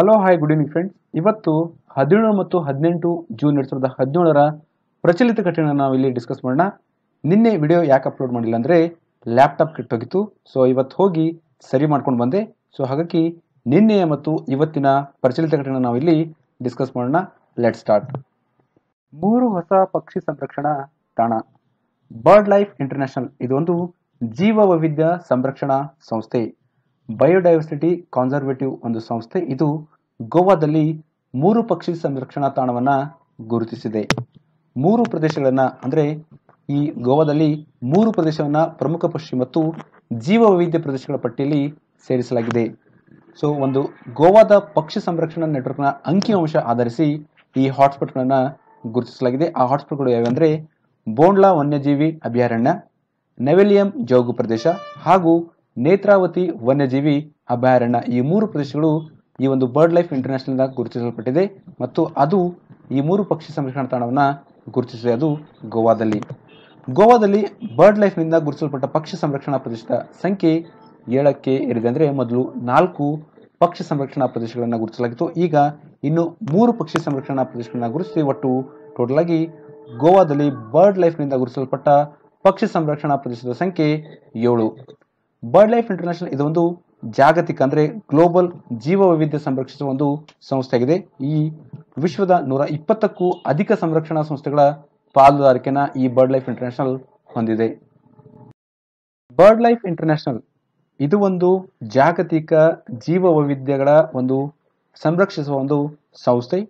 Hello hi good evening friends ಇವತ್ತು ಹದಿನೇಳು ಮತ್ತು ಹದಿನೆಂಟು ಜೂನ್ ಎರಡು ಸಾವಿರದ ಹದಿನೇಳರ ಪ್ರಚಲಿತ ಘಟನೆ ನಾವು ಇಲ್ಲಿ ಡಿಸ್ಕಸ್ ಮಾಡೋಣ. ನಿನ್ನೆ ವಿಡಿಯೋ ಯಾಕೆ ಅಪ್ಲೋಡ್ ಮಾಡಿಲ್ಲ ಅಂದರೆ ಲ್ಯಾಪ್ಟಾಪ್ ಕೆಟ್ಟೋಗಿತ್ತು. ಸೊ ಇವತ್ತು ಹೋಗಿ ಸರಿ ಮಾಡ್ಕೊಂಡು ಬಂದೆ. ಸೊ ಹಾಗಾಗಿ ನಿನ್ನೆಯ ಮತ್ತು ಇವತ್ತಿನ ಪ್ರಚಲಿತ ಘಟನೆ ನಾವು ಇಲ್ಲಿ ಡಿಸ್ಕಸ್ ಮಾಡೋಣ. ಲೆಟ್ ಸ್ಟಾರ್ಟ್ ಮೂರು ಹೊಸ ಪಕ್ಷಿ ಸಂರಕ್ಷಣಾ ತಾಣ. ಬರ್ಡ್ ಲೈಫ್ ಇಂಟರ್ನ್ಯಾಷನಲ್ ಇದೊಂದು ಜೀವ ವೈವಿಧ್ಯ ಸಂರಕ್ಷಣಾ ಸಂಸ್ಥೆ. ಬಯೋಡೈವರ್ಸಿಟಿ ಕಾನ್ಸರ್ವೇಟಿವ್ ಒಂದು ಸಂಸ್ಥೆ. ಇದು ಗೋವಾದಲ್ಲಿ ಮೂರು ಪಕ್ಷಿ ಸಂರಕ್ಷಣಾ ತಾಣವನ್ನು ಗುರುತಿಸಿದೆ. ಮೂರು ಪ್ರದೇಶಗಳನ್ನು, ಅಂದರೆ ಈ ಗೋವಾದಲ್ಲಿ ಮೂರು ಪ್ರದೇಶವನ್ನು ಪ್ರಮುಖ ಪಕ್ಷಿ ಮತ್ತು ಜೀವ ವೈವಿಧ್ಯ ಪ್ರದೇಶಗಳ ಪಟ್ಟಿಯಲ್ಲಿ ಸೇರಿಸಲಾಗಿದೆ. ಸೊ ಒಂದು ಗೋವಾದ ಪಕ್ಷಿ ಸಂರಕ್ಷಣಾ ನೆಟ್ವರ್ಕ್ನ ಅಂಕಿಅಂಶ ಆಧರಿಸಿ ಈ ಹಾಟ್ಸ್ಪಾಟ್ಗಳನ್ನು ಗುರುತಿಸಲಾಗಿದೆ. ಆ ಹಾಟ್ಸ್ಪಾಟ್ಗಳು ಯಾವೆಂದರೆ ಬೋಂಡ್ಲಾ ವನ್ಯಜೀವಿ ಅಭಯಾರಣ್ಯ, ನೆವೆಲಿಯಂ ಜೋಗು ಪ್ರದೇಶ ಹಾಗೂ ನೇತ್ರಾವತಿ ವನ್ಯಜೀವಿ ಅಭಯಾರಣ್ಯ ಈ ಮೂರು ಪ್ರದೇಶಗಳು ಈ ಒಂದು ಬರ್ಡ್ ಲೈಫ್ ಇಂಟರ್ನ್ಯಾಷನಲ್ ಗುರುತಿಸಲ್ಪಟ್ಟಿದೆ ಮತ್ತು ಅದು ಈ ಮೂರು ಪಕ್ಷಿ ಸಂರಕ್ಷಣಾ ತಾಣವನ್ನು ಗುರುತಿಸಿದೆ ಅದು ಗೋವಾದಲ್ಲಿ. ಗೋವಾದಲ್ಲಿ ಬರ್ಡ್ ಲೈಫ್ನಿಂದ ಗುರುತಿಸಲ್ಪಟ್ಟ ಪಕ್ಷಿ ಸಂರಕ್ಷಣಾ ಪ್ರದೇಶದ ಸಂಖ್ಯೆ ಏಳಕ್ಕೆ ಏರಿದೆ ಅಂದರೆ ಮೊದಲು ನಾಲ್ಕು ಪಕ್ಷಿ ಸಂರಕ್ಷಣಾ ಪ್ರದೇಶಗಳನ್ನು ಗುರುತಿಸಲಾಗಿತ್ತು. ಈಗ ಇನ್ನು ಮೂರು ಪಕ್ಷಿ ಸಂರಕ್ಷಣಾ ಪ್ರದೇಶಗಳನ್ನು ಗುರುತಿಸಿ ಒಟ್ಟು ಟೋಟಲ್ ಆಗಿ ಗೋವಾದಲ್ಲಿ ಬರ್ಡ್ ಲೈಫ್ನಿಂದ ಗುರುತಿಸಲ್ಪಟ್ಟ ಪಕ್ಷಿ ಸಂರಕ್ಷಣಾ ಪ್ರದೇಶದ ಸಂಖ್ಯೆ ಏಳು. ಬರ್ಡ್ ಲೈಫ್ ಇಂಟರ್ನ್ಯಾಷನಲ್ ಇದೊಂದು ಜಾಗತಿಕ ಅಂದ್ರೆ ಗ್ಲೋಬಲ್ ಜೀವ ವೈವಿಧ್ಯ ಸಂರಕ್ಷಿಸುವ ಒಂದು ಸಂಸ್ಥೆಯಾಗಿದೆ. ಈ ವಿಶ್ವದ ನೂರ ಇಪ್ಪತ್ತಕ್ಕೂ ಅಧಿಕ ಸಂರಕ್ಷಣಾ ಸಂಸ್ಥೆಗಳ ಪಾಲುದಾರಿಕೆನ ಈ ಬರ್ಡ್ ಲೈಫ್ ಇಂಟರ್ನ್ಯಾಷನಲ್ ಹೊಂದಿದೆ. ಬರ್ಡ್ ಲೈಫ್ ಇಂಟರ್ನ್ಯಾಷನಲ್ ಇದು ಒಂದು ಜಾಗತಿಕ ಜೀವ ವೈವಿಧ್ಯಗಳ ಒಂದು ಸಂರಕ್ಷಿಸುವ ಒಂದು ಸಂಸ್ಥೆ.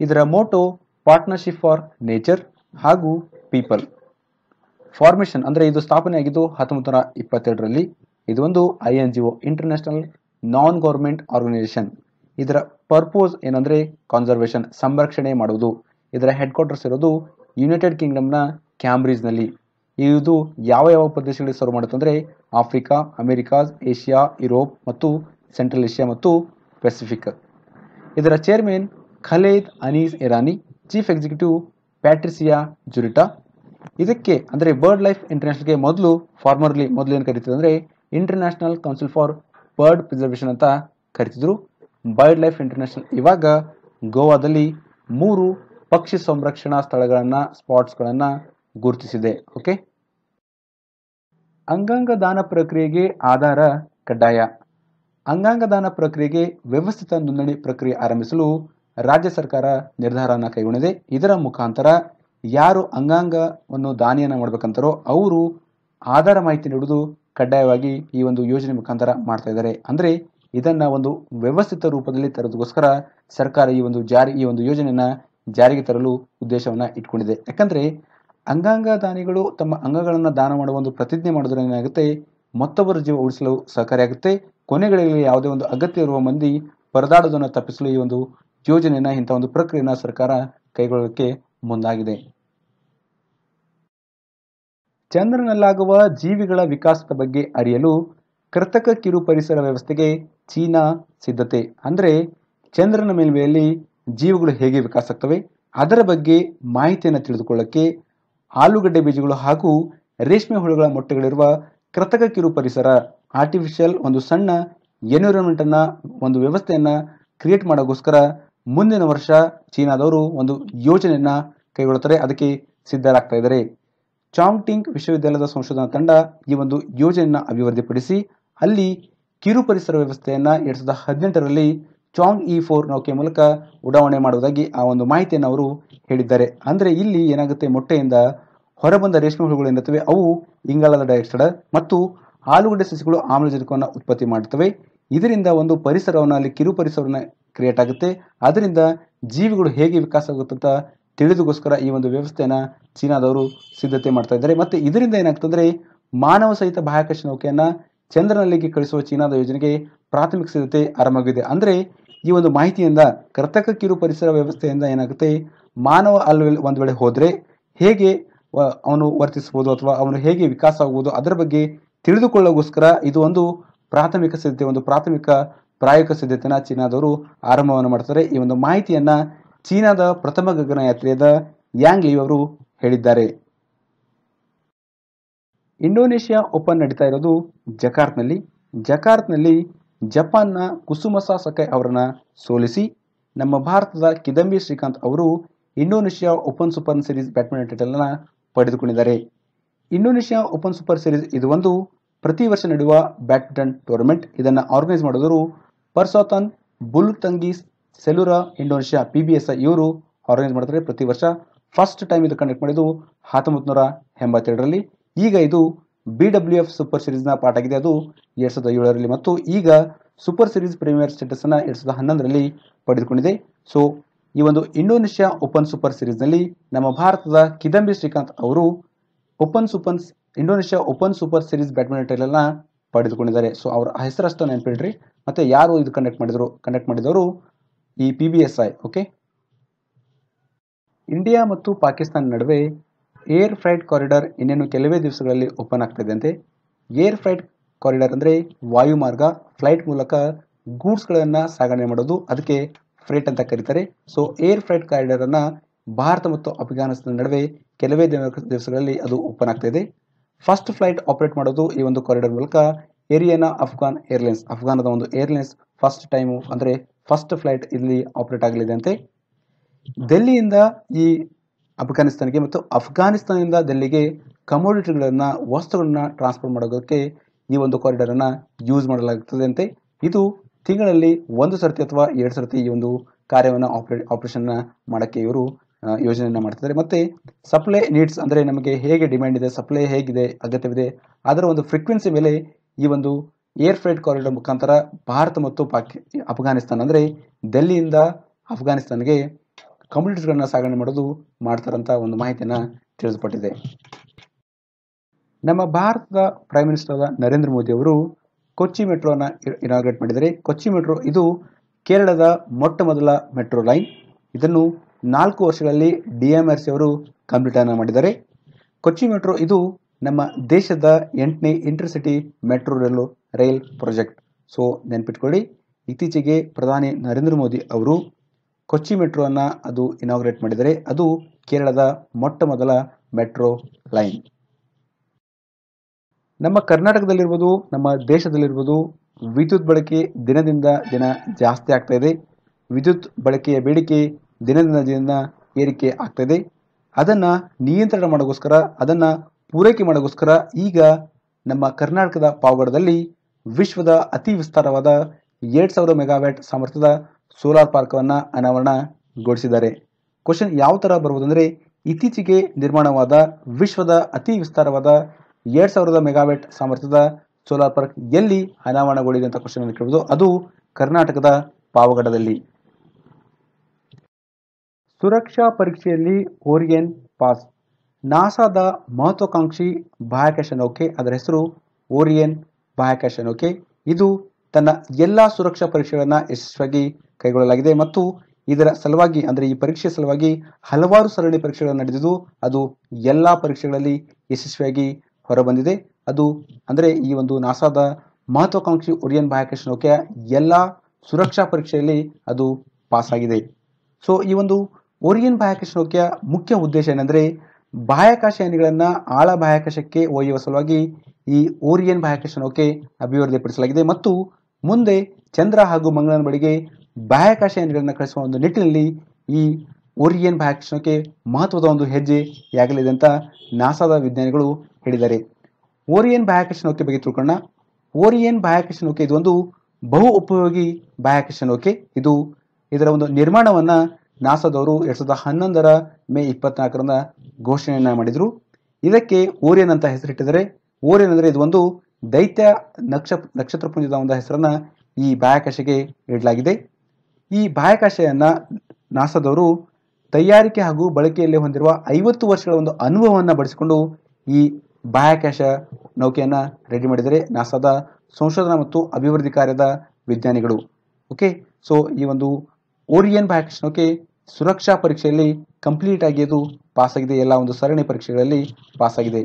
ಇದರ ಮೋಟೋ ಪಾರ್ಟ್ನರ್ಶಿಪ್ ಫಾರ್ ನೇಚರ್ ಹಾಗೂ ಪೀಪಲ್ ಫಾರ್ಮೇಷನ್ ಅಂದ್ರೆ ಇದು ಸ್ಥಾಪನೆಯಾಗಿದ್ದು ಹತ್ತೊಂಬತ್ತು ನೂರ ಇಪ್ಪತ್ತೆರಡರಲ್ಲಿ ಇದು ಒಂದು I N G O international non government organisation ಇದರ ಪರ್ಪೋಸ್ ಏನಂದ್ರೆ ಕಾನ್ಸರ್ವೇಷನ್ ಸಂರಕ್ಷಣೆ ಮಾಡುವುದು. ಇದರ ಹೆಡ್ ಕ್ವಾರ್ಟರ್ಸ್ ಇರೋದು ಯುನೈಟೆಡ್ ಕಿಂಗ್ಡಮ್ನ ಕ್ಯಾಂಬ್ರಿಜ್ನಲ್ಲಿ ಇದು ಯಾವ ಯಾವ ಪ್ರದೇಶಗಳಿಗೆ ಸರ್ವ್ ಮಾಡುತ್ತೆ ಅಂದರೆ ಆಫ್ರಿಕಾ ಅಮೆರಿಕಾಸ್ ಏಷ್ಯಾ ಯುರೋಪ್ ಮತ್ತು ಸೆಂಟ್ರಲ್ ಏಷ್ಯಾ ಮತ್ತು ಪೆಸಿಫಿಕ್ ಇದರ chairman Khaled Anees Irani chief executive Patricia Zurita ಇದಕ್ಕೆ ಅಂದರೆ ಬರ್ಡ್ ಲೈಫ್ ಇಂಟರ್ನ್ಯಾಷನಲ್ಗೆ ಮೊದಲು ಫಾರ್ಮರ್ಲಿ ಮೊದಲು ಏನು ಕರೀತದೆ ಅಂದರೆ international council for bird preservation ಅಂತ ಕರಿತಿದ್ರು. ಬರ್ಡ್ ಲೈಫ್ ಇಂಟರ್ನ್ಯಾಷನಲ್ ಇವಾಗ ಗೋವಾದಲ್ಲಿ ಮೂರು ಪಕ್ಷಿ ಸಂರಕ್ಷಣಾ ಸ್ಥಳಗಳನ್ನು ಸ್ಪಾಟ್ಸ್ಗಳನ್ನು ಗುರುತಿಸಿದೆ. ಓಕೆ ಅಂಗಾಂಗ ದಾನ ಪ್ರಕ್ರಿಯೆಗೆ ಆಧಾರ ಕಡ್ಡಾಯ. ಅಂಗಾಂಗ ದಾನ ಪ್ರಕ್ರಿಯೆಗೆ ವ್ಯವಸ್ಥಿತ ನೋಂದಣಿ ಪ್ರಕ್ರಿಯೆ ಆರಂಭಿಸಲು ರಾಜ್ಯ ಸರ್ಕಾರ ನಿರ್ಧಾರವನ್ನು ಕೈಗೊಂಡಿದೆ. ಇದರ ಮುಖಾಂತರ ಯಾರು ಅಂಗಾಂಗವನ್ನು ದಾನಿಯನ್ನು ಮಾಡಬೇಕಂತಾರೋ, ಅವರು ಆಧಾರ ಮಾಹಿತಿ ನೀಡುವುದು ಕಡ್ಡಾಯವಾಗಿ ಈ ಒಂದು ಯೋಜನೆ ಮುಖಾಂತರ ಮಾಡ್ತಾ ಇದ್ದಾರೆ. ಅಂದರೆ ಇದನ್ನ ಒಂದು ವ್ಯವಸ್ಥಿತ ರೂಪದಲ್ಲಿ ತರೋದಕ್ಕೋಸ್ಕರ ಸರ್ಕಾರ ಈ ಒಂದು ಜಾರಿ, ಈ ಒಂದು ಯೋಜನೆಯನ್ನ ಜಾರಿಗೆ ತರಲು ಉದ್ದೇಶವನ್ನ ಇಟ್ಕೊಂಡಿದೆ. ಯಾಕಂದ್ರೆ ಅಂಗಾಂಗ ದಾನಿಗಳು ತಮ್ಮ ಅಂಗಗಳನ್ನು ದಾನ ಮಾಡುವ ಒಂದು ಪ್ರತಿಜ್ಞೆ ಮಾಡೋದ್ರ ಏನಾಗುತ್ತೆ? ಮತ್ತೊಬ್ಬರ ಜೀವ ಉಳಿಸಲು ಸಹಕಾರಿಯಾಗುತ್ತೆ ಕೊನೆಗಳಲ್ಲಿ ಯಾವುದೇ ಒಂದು ಅಗತ್ಯ ಇರುವ ಮಂದಿ ಪರದಾಡೋದನ್ನು ತಪ್ಪಿಸಲು ಈ ಒಂದು ಯೋಜನೆಯನ್ನ, ಇಂಥ ಒಂದು ಪ್ರಕ್ರಿಯೆಯನ್ನ ಸರ್ಕಾರ ಕೈಗೊಳ್ಳೋಕೆ ಮುಂದಾಗಿದೆ. ಚಂದ್ರನಲ್ಲಾಗುವ ಜೀವಿಗಳ ವಿಕಾಸದ ಬಗ್ಗೆ ಅರಿಯಲು ಕೃತಕ ಕಿರು ಪರಿಸರ ವ್ಯವಸ್ಥೆಗೆ ಚೀನಾ ಸಿದ್ಧತೆ. ಅಂದರೆ ಚಂದ್ರನ ಮೇಲ್ಮೆಯಲ್ಲಿ ಜೀವಿಗಳು ಹೇಗೆ ವಿಕಾಸ ಆಗ್ತವೆ, ಅದರ ಬಗ್ಗೆ ಮಾಹಿತಿಯನ್ನು ತಿಳಿದುಕೊಳ್ಳಕ್ಕೆ ಆಲೂಗಡ್ಡೆ ಬೀಜಗಳು ಹಾಗೂ ರೇಷ್ಮೆ ಹುಳುಗಳ ಮೊಟ್ಟೆಗಳಿರುವ ಕೃತಕ ಕಿರು ಪರಿಸರ ಆರ್ಟಿಫಿಷಿಯಲ್ ಒಂದು ಸಣ್ಣ ಎನ್ವಿರಾನ್ಮೆಂಟ್ ಅನ್ನ ಒಂದು ವ್ಯವಸ್ಥೆಯನ್ನು ಕ್ರಿಯೇಟ್ ಮಾಡೋಕ್ಕೋಸ್ಕರ ಮುಂದಿನ ವರ್ಷ ಚೀನಾದವರು ಒಂದು ಯೋಜನೆಯನ್ನ ಕೈಗೊಳ್ಳುತ್ತಾರೆ. ಅದಕ್ಕೆ ಸಿದ್ಧರಾಗ್ತಾ ಇದ್ದಾರೆ. ಚಾಂಗ್ಟಿಂಗ್ ವಿಶ್ವವಿದ್ಯಾಲಯದ ಸಂಶೋಧನಾ ತಂಡ ಈ ಒಂದು ಯೋಜನೆಯನ್ನು ಅಭಿವೃದ್ಧಿಪಡಿಸಿ ಅಲ್ಲಿ ಕಿರು ಪರಿಸರ ವ್ಯವಸ್ಥೆಯನ್ನು ಎರಡ್ ಸಾವಿರದ ಹದಿನೆಂಟರಲ್ಲಿ ಚಾಂಗ್ ಇ ಫೋರ್ ನೌಕೆ ಮೂಲಕ ಉಡಾವಣೆ ಮಾಡುವುದಾಗಿ ಆ ಒಂದು ಮಾಹಿತಿಯನ್ನು ಅವರು ಹೇಳಿದ್ದಾರೆ. ಅಂದ್ರೆ ಇಲ್ಲಿ ಏನಾಗುತ್ತೆ? ಮೊಟ್ಟೆಯಿಂದ ಹೊರಬಂದ ರೇಷ್ಮೆ ಹುಳುಗಳು ಏನಿರುತ್ತವೆ ಅವು ಇಂಗಾಲದ ಡೈಆಕ್ಸೈಡ್ ಮತ್ತು ಆಲೂಗಡ್ಡೆ ಸಸಿಗಳು ಆಮ್ಲಜನಕವನ್ನು ಉತ್ಪತ್ತಿ ಮಾಡುತ್ತವೆ. ಇದರಿಂದ ಒಂದು ಪರಿಸರವನ್ನು ಅಲ್ಲಿ ಕಿರು ಪರಿಸರವನ್ನು ಕ್ರಿಯೇಟ್ ಆಗುತ್ತೆ. ಅದರಿಂದ ಜೀವಿಗಳು ಹೇಗೆ ವಿಕಾಸ ಆಗುತ್ತೆ ಅಂತ ತಿಳಿದುಗೋಸ್ಕರ ಈ ಒಂದು ವ್ಯವಸ್ಥೆಯನ್ನು ಚೀನಾದವರು ಸಿದ್ಧತೆ ಮಾಡ್ತಾ ಇದ್ದಾರೆ. ಮತ್ತೆ ಇದರಿಂದ ಏನಾಗ್ತಂದ್ರೆ ಮಾನವ ಸಹಿತ ಬಾಹ್ಯಾಕಾಶ ನೌಕೆಯನ್ನು ಚಂದ್ರನಲ್ಲಿಗೆ ಕಳಿಸುವ ಚೀನಾದ ಯೋಜನೆಗೆ ಪ್ರಾಥಮಿಕ ಸಿದ್ಧತೆ ಆರಂಭವಾಗಿದೆ. ಅಂದ್ರೆ ಈ ಒಂದು ಮಾಹಿತಿಯಿಂದ ಕೃತಕ ಕಿರು ಪರಿಸರ ವ್ಯವಸ್ಥೆಯಿಂದ ಏನಾಗುತ್ತೆ, ಮಾನವ ಅಲ್ಲಿ ಒಂದು ವೇಳೆ ಹೋದ್ರೆ ಹೇಗೆ ಅವನು ವರ್ತಿಸಬಹುದು ಅಥವಾ ಅವನು ಹೇಗೆ ವಿಕಾಸ ಆಗುವುದು ಅದರ ಬಗ್ಗೆ ತಿಳಿದುಕೊಳ್ಳೋಗೋಸ್ಕರ ಇದು ಒಂದು ಪ್ರಾಥಮಿಕ ಸಿದ್ಧತೆ, ಒಂದು ಪ್ರಾಥಮಿಕ ಪ್ರಾಯೋಗಿಕ ಸಿದ್ಧತೆಯನ್ನು ಚೀನಾದವರು ಆರಂಭವನ್ನು ಮಾಡ್ತಾರೆ. ಈ ಒಂದು ಮಾಹಿತಿಯನ್ನ ಚೀನಾದ ಪ್ರಥಮ ಗಗನಯಾತ್ರೆಯಾದ ಯಾಂಗ್ ಲೀವ್ ಅವರು ಹೇಳಿದ್ದಾರೆ. ಇಂಡೋನೇಷ್ಯಾ ಓಪನ್ ನಡೀತಾ ಇರೋದು ಜಕಾರ್ತ್ನಲ್ಲಿ. ಜಕಾರ್ತ್ನಲ್ಲಿ ಜಪಾನ್ನ ಕುಸುಮಸಾ ಸಕೈ ಅವರನ್ನ ಸೋಲಿಸಿ, ನಮ್ಮ ಭಾರತದ ಕಿದಂಬಿ ಶ್ರೀಕಾಂತ್ ಅವರು Indonesia open super series badminton ಅನ್ನು ಪಡೆದುಕೊಂಡಿದ್ದಾರೆ. ಇಂಡೋನೇಷ್ಯಾ ಓಪನ್ ಸೂಪರ್ ಸೀರೀಸ್ ಇದು ಒಂದು ಪ್ರತಿ ವರ್ಷ ನಡೆಯುವ ಬ್ಯಾಡ್ಮಿಂಟನ್ ಟೂರ್ನಮೆಂಟ್. ಇದನ್ನು ಆರ್ಗನೈಸ್ ಮಾಡಿದವರು ಪರ್ಸೋತನ್ ಬುಲ್ ತಂಗೀಸ್ ಸೆಲುರಾ, ಇಂಡೋನೇಷ್ಯಾ ಪಿ ಬಿ ಎಸ್ ಇವರು ಆರ್ಗನೈಸ್ ಮಾಡ್ತಾರೆ ಪ್ರತಿ ವರ್ಷ. ಫಸ್ಟ್ ಟೈಮ್ ಇದು ಕಂಡಕ್ಟ್ ಮಾಡಿದ್ದು ಹತ್ತೊಂಬತ್ತು ನೂರ ಎಂಬತ್ತೆರಡರಲ್ಲಿ. ಈಗ ಇದು ಬಿ ಡಬ್ಲ್ಯೂ ಎಫ್ ಸೂಪರ್ ಸೀರೀಸ್ನ ಪಾರ್ಟ್ ಆಗಿದೆ. ಅದು ಎರಡು ಸಾವಿರದ ಏಳರಲ್ಲಿ ಮತ್ತು ಈಗ ಸೂಪರ್ ಸೀರೀಸ್ ಪ್ರೀಮಿಯರ್ ಸ್ಟೇಟಸ್ನ ಎರಡು ಸಾವಿರದ ಹನ್ನೊಂದರಲ್ಲಿ ಪಡೆದುಕೊಂಡಿದೆ. ಸೊ ಈ ಒಂದು ಇಂಡೋನೇಷ್ಯಾ ಓಪನ್ ಸೂಪರ್ ಸೀರೀಸ್ನಲ್ಲಿ ನಮ್ಮ ಭಾರತದ ಕಿದಂಬಿ ಶ್ರೀಕಾಂತ್ ಅವರು open super Indonesia open super series badminton ಟೈಟಲ್ನ ಪಡೆದುಕೊಂಡಿದ್ದಾರೆ. ಸೊ ಅವರ ಹೆಸರಷ್ಟು ನೆನಪಿಡ್ರಿ. ಮತ್ತೆ ಯಾರು ಇದು ಕಂಡಕ್ಟ್ ಮಾಡಿದ್ರು? ಕಂಡಕ್ಟ್ ಮಾಡಿದವರು ಈ P B S I okay India ಮತ್ತು ಪಾಕಿಸ್ತಾನ ನಡುವೆ ಏರ್ ಫ್ರೈಟ್ ಕಾರಿಡಾರ್ ಇನ್ನೇನು ಕೆಲವೇ ದಿವಸಗಳಲ್ಲಿ ಓಪನ್ ಆಗ್ತದಂತೆ ಏರ್ ಫ್ರೈಟ್ ಕಾರಿಡಾರ್ ಅಂದರೆ ವಾಯು ಮಾರ್ಗ ಫ್ಲೈಟ್ ಮೂಲಕ ಗೂಡ್ಸ್ಗಳನ್ನು ಸಾಗಣೆ ಮಾಡೋದು, ಅದಕ್ಕೆ ಫ್ರೈಟ್ ಅಂತ ಕರೀತಾರೆ. ಸೊ ಏರ್ ಫ್ರೈಟ್ ಕಾರಿಡಾರ್ ಅನ್ನ ಭಾರತ ಮತ್ತು ಅಫ್ಘಾನಿಸ್ತಾನ ನಡುವೆ ಕೆಲವೇ ದಿವಸಗಳಲ್ಲಿ ಅದು ಓಪನ್ ಆಗ್ತಾ ಇದೆ. ಫಸ್ಟ್ ಫ್ಲೈಟ್ ಆಪರೇಟ್ ಮಾಡೋದು ಈ ಒಂದು ಕಾರಿಡಾರ್ ಮೂಲಕ ಏರಿಯಾನ ಅಫ್ಘಾನ್ ಏರ್ಲೈನ್ಸ್ ಅಫ್ಘಾನದ ಒಂದು ಏರ್ಲೈನ್ಸ್ ಫಸ್ಟ್ ಟೈಮು ಅಂದರೆ ಫಸ್ಟ್ ಫ್ಲೈಟ್ ಇಲ್ಲಿ ಆಪರೇಟ್ ಆಗಲಿದೆ ಅಂತೆ. ದೆಲ್ಲಿಯಿಂದ ಈ ಅಫ್ಘಾನಿಸ್ತಾನಿಗೆ ಮತ್ತು ಅಫ್ಘಾನಿಸ್ತಾನದಿಂದ ದೆಲ್ಲಿಗೆ ಕಮೋಡಿಟಿಗಳನ್ನ ವಸ್ತುಗಳನ್ನ ಟ್ರಾನ್ಸ್ಫರ್ ಮಾಡೋದಕ್ಕೆ ಈ ಒಂದು ಕಾರಿಡಾರನ್ನು ಯೂಸ್ ಮಾಡಲಾಗುತ್ತದೆ ಅಂತೆ. ಇದು ತಿಂಗಳಲ್ಲಿ ಒಂದು ಸರ್ತಿ ಅಥವಾ ಎರಡು ಸರ್ತಿ ಈ ಒಂದು ಕಾರ್ಯವನ್ನು ಆಪರೇಟ್ ಆಪರೇಷನ್ ಮಾಡಕ್ಕೆ ಇವರು ಯೋಜನೆಯನ್ನ ಮಾಡ್ತಿದ್ದಾರೆ. ಮತ್ತೆ ಸಪ್ಲೈ ನೀಡ್ಸ್ ಅಂದ್ರೆ ನಮಗೆ ಹೇಗೆ ಡಿಮ್ಯಾಂಡ್ ಇದೆ ಸಪ್ಲೈ ಹೇಗಿದೆ, ಅಗತ್ಯವಿದೆ, ಅದರ ಒಂದು ಫ್ರೀಕ್ವೆನ್ಸಿ ಮೇಲೆ ಈ ಒಂದು ಏರ್ ಫ್ರೈಟ್ ಕಾರಿಡಾರ್ ಮುಖಾಂತರ ಭಾರತ ಮತ್ತು ಪಾಕಿ, ಅಫ್ಘಾನಿಸ್ತಾನ ಅಂದ್ರೆ ಡೆಲ್ಲಿಯಿಂದ ಅಫ್ಘಾನಿಸ್ತಾನ್ಗೆ ಕಮ್ಯುನಿಟೀಸ್ಗಳನ್ನ ಸಾಗಣೆ ಮಾಡೋದು ಮಾಡ್ತಾರಂತ ಒಂದು ಮಾಹಿತಿಯನ್ನು ತಿಳಿಸ್ಪಟ್ಟಿದೆ ನಮ್ಮ ಭಾರತದ ಪ್ರೈಮ್ ಮಿನಿಸ್ಟರ್ ನರೇಂದ್ರ ಮೋದಿ ಅವರು ಕೊಚ್ಚಿ ಮೆಟ್ರೋನ ಇನಾಗ್ರೇಟ್ ಮಾಡಿದರೆ ಕೊಚ್ಚಿ ಮೆಟ್ರೋ ಇದು ಕೇರಳದ ಮೊಟ್ಟ ಮೊದಲ ಮೆಟ್ರೋ ಲೈನ್. ಇದನ್ನು ನಾಲ್ಕು ವರ್ಷಗಳಲ್ಲಿ ಡಿ ಎಂ ಆರ್ ಸಿ ಅವರು ಕಂಪ್ಲೀಟ್ ಅನ್ನ ಮಾಡಿದ್ದಾರೆ. ಕೊಚ್ಚಿ ಮೆಟ್ರೋ ಇದು ನಮ್ಮ ದೇಶದ ಎಂಟನೇ intercity metro rail rail project. So ನೆನ್ಪಿಟ್ಕೊಳ್ಳಿ ಇತ್ತೀಚೆಗೆ ಪ್ರಧಾನಿ ನರೇಂದ್ರ ಮೋದಿ ಅವರು ಕೊಚ್ಚಿ ಮೆಟ್ರೋವನ್ನು ಅದು ಇನಾಗ್ರೇಟ್ ಮಾಡಿದರೆ ಅದು ಕೇರಳದ ಮೊಟ್ಟ ಮೊದಲ ಮೆಟ್ರೋ ಲೈನ್. ನಮ್ಮ ಕರ್ನಾಟಕದಲ್ಲಿರ್ಬೋದು, ನಮ್ಮ ದೇಶದಲ್ಲಿರ್ಬೋದು ವಿದ್ಯುತ್ ಬಳಕೆ ದಿನದಿಂದ ದಿನ ಜಾಸ್ತಿ ಆಗ್ತಾ ಇದೆ. ವಿದ್ಯುತ್ ಬಳಕೆಯ ಬೇಡಿಕೆ ದಿನದಿಂದ ದಿನ ಏರಿಕೆ ಆಗ್ತಾ ಇದೆ. ಅದನ್ನ ನಿಯಂತ್ರಣ ಮಾಡೋಕ್ಕೋಸ್ಕರ, ಅದನ್ನ ಪೂರೈಕೆ ಮಾಡೋಕ್ಕೋಸ್ಕರ ಈಗ ನಮ್ಮ ಕರ್ನಾಟಕದ ಪಾವಗಡದಲ್ಲಿ ವಿಶ್ವದ ಅತಿ ವಿಸ್ತಾರವಾದ ಎರಡ್ ಸಾವಿರ ಮೆಗಾವ್ಯಾಟ್ ಸಾಮರ್ಥ್ಯದ ಸೋಲಾರ್ ಪಾರ್ಕವನ್ನು ಅನಾವರಣಗೊಳಿಸಿದ್ದಾರೆ. ಕ್ವಶನ್ ಯಾವ ತರ ಬರುವುದಂದರೆ ಇತ್ತೀಚೆಗೆ ನಿರ್ಮಾಣವಾದ ವಿಶ್ವದ ಅತಿ ವಿಸ್ತಾರವಾದ ಎರಡ್ ಸಾವಿರದ ಮೆಗಾವ್ಯಾಟ್ ಸಾಮರ್ಥ್ಯದ ಸೋಲಾರ್ ಪಾರ್ಕ್ ಎಲ್ಲಿ ಅನಾವರಣಗೊಂಡಿದೆ ಅಂತ ಕ್ವಶನ್ ಅನ್ನು ಕೇಳಬಹುದು ಅದು ಕರ್ನಾಟಕದ ಪಾವಗಡದಲ್ಲಿ. ಸುರಕ್ಷಾ ಪರೀಕ್ಷೆಯಲ್ಲಿ ಓರಿಯನ್ ಪಾಸ್. ನಾಸಾದ ಮಹತ್ವಾಕಾಂಕ್ಷಿ ಬಾಹ್ಯಾಕಾಶ ನೌಕೆ, ಅದರ ಹೆಸರು ಓರಿಯನ್ ಬಾಹ್ಯಾಕಾಶ ನೌಕೆ ಇದು ತನ್ನ ಎಲ್ಲ ಸುರಕ್ಷಾ ಪರೀಕ್ಷೆಗಳನ್ನು ಯಶಸ್ವಿಯಾಗಿ ಕೈಗೊಳ್ಳಲಾಗಿದೆ ಮತ್ತು ಇದರ ಸಲುವಾಗಿ, ಅಂದರೆ ಈ ಪರೀಕ್ಷೆ ಸಲುವಾಗಿ ಹಲವಾರು ಸರಣಿ ಪರೀಕ್ಷೆಗಳು ನಡೆದಿದ್ದು, ಅದು ಎಲ್ಲಾ ಪರೀಕ್ಷೆಗಳಲ್ಲಿ ಯಶಸ್ವಿಯಾಗಿ ಹೊರಬಂದಿದೆ. ಅದು ಅಂದರೆ ಈ ಒಂದು ನಾಸಾದ ಮಹತ್ವಾಕಾಂಕ್ಷಿ ಒರಿಯನ್ ಬಾಹ್ಯಾಕಾಶ ನೌಕೆಯ ಎಲ್ಲ ಸುರಕ್ಷಾ ಪರೀಕ್ಷೆಯಲ್ಲಿ ಅದು ಪಾಸ್ ಆಗಿದೆ ಸೊ ಈ ಒಂದು ಒರಿಯನ್ ಬಾಹ್ಯಾಕಾಶ ನೌಕೆಯ ಮುಖ್ಯ ಉದ್ದೇಶ ಏನೆಂದರೆ ಬಾಹ್ಯಾಕಾಶ ಯಾನಿಗಳನ್ನ ಆಳ ಬಾಹ್ಯಾಕಾಶಕ್ಕೆ ಒಯ್ಯುವ ಸಲುವಾಗಿ ಈ ಓರಿಯನ್ ಬಾಹ್ಯಾಕಾಶ ನೌಕೆ ಅಭಿವೃದ್ಧಿಪಡಿಸಲಾಗಿದೆ. ಮತ್ತು ಮುಂದೆ ಚಂದ್ರ ಹಾಗೂ ಮಂಗಳನ ಬಳಿಗೆ ಬಾಹ್ಯಾಕಾಶ ಯಾನಿಗಳನ್ನ ಕಳಿಸುವ ಒಂದು ನಿಟ್ಟಿನಲ್ಲಿ ಈ ಓರಿಯನ್ ಬಾಹ್ಯಾಕಾಶ ನೌಕೆ ಮಹತ್ವದ ಒಂದು ಹೆಜ್ಜೆ ಆಗಲಿದೆ ಅಂತ ನಾಸಾದ ವಿಜ್ಞಾನಿಗಳು ಹೇಳಿದ್ದಾರೆ. ಓರಿಯನ್ ಬಾಹ್ಯಾಕಾಶ ನೌಕೆ ಬಗ್ಗೆ ತಿಳ್ಕೊಳ್ಳೋಣ. ಓರಿಯನ್ ಬಾಹ್ಯಾಕಾಶ ನೌಕೆ ಇದು ಒಂದು ಬಹು ಉಪಯೋಗಿ ಬಾಹ್ಯಾಕಾಶ ನೌಕೆ ಇದು ಇದರ ಒಂದು ನಿರ್ಮಾಣವನ್ನ ನಾಸಾದವರು ಎರಡ್ ಸಾವಿರದ ಹನ್ನೊಂದರ ಮೇ ಇಪ್ಪತ್ನಾಲ್ಕರಂದ ಘೋಷಣೆಯನ್ನ ಮಾಡಿದ್ರು. ಇದಕ್ಕೆ ಓರಿಯನ್ ಅಂತ ಹೆಸರಿಟ್ಟಿದ್ದಾರೆ. ಓರಿಯನ್ ಅಂದ್ರೆ ಇದು ಒಂದು ದೈತ್ಯ ನಕ್ಷ ನಕ್ಷತ್ರಪುಂಜದ ಒಂದು ಹೆಸರನ್ನ ಈ ಬಾಹ್ಯಾಕಾಶಕ್ಕೆ ಇಡಲಾಗಿದೆ. ಈ ಬಾಹ್ಯಾಕಾಶಯನ್ನ ನಾಸಾದವರು ತಯಾರಿಕೆ ಹಾಗೂ ಬಳಕೆಯಲ್ಲಿ ಹೊಂದಿರುವ ಐವತ್ತು ವರ್ಷಗಳ ಒಂದು ಅನುಭವವನ್ನು ಬಳಸಿಕೊಂಡು ಈ ಬಾಹ್ಯಾಕಾಶ ನೌಕೆಯನ್ನ ರೆಡಿ ಮಾಡಿದರೆ ನಾಸಾದ ಸಂಶೋಧನಾ ಮತ್ತು ಅಭಿವೃದ್ಧಿ ಕಾರ್ಯದ ವಿಜ್ಞಾನಿಗಳು. ಓಕೆ ಸೊ ಈ ಒಂದು ಓರಿಯನ್ ಬಾಹ್ಯಾಕಾಶ ನೌಕೆ ಸುರಕ್ಷಾ ಪರೀಕ್ಷೆಯಲ್ಲಿ ಕಂಪ್ಲೀಟ್ ಆಗಿ ಅದು ಪಾಸ್ ಆಗಿದೆ. ಎಲ್ಲ ಒಂದು ಸರಣಿ ಪರೀಕ್ಷೆಗಳಲ್ಲಿ ಪಾಸ್ ಆಗಿದೆ.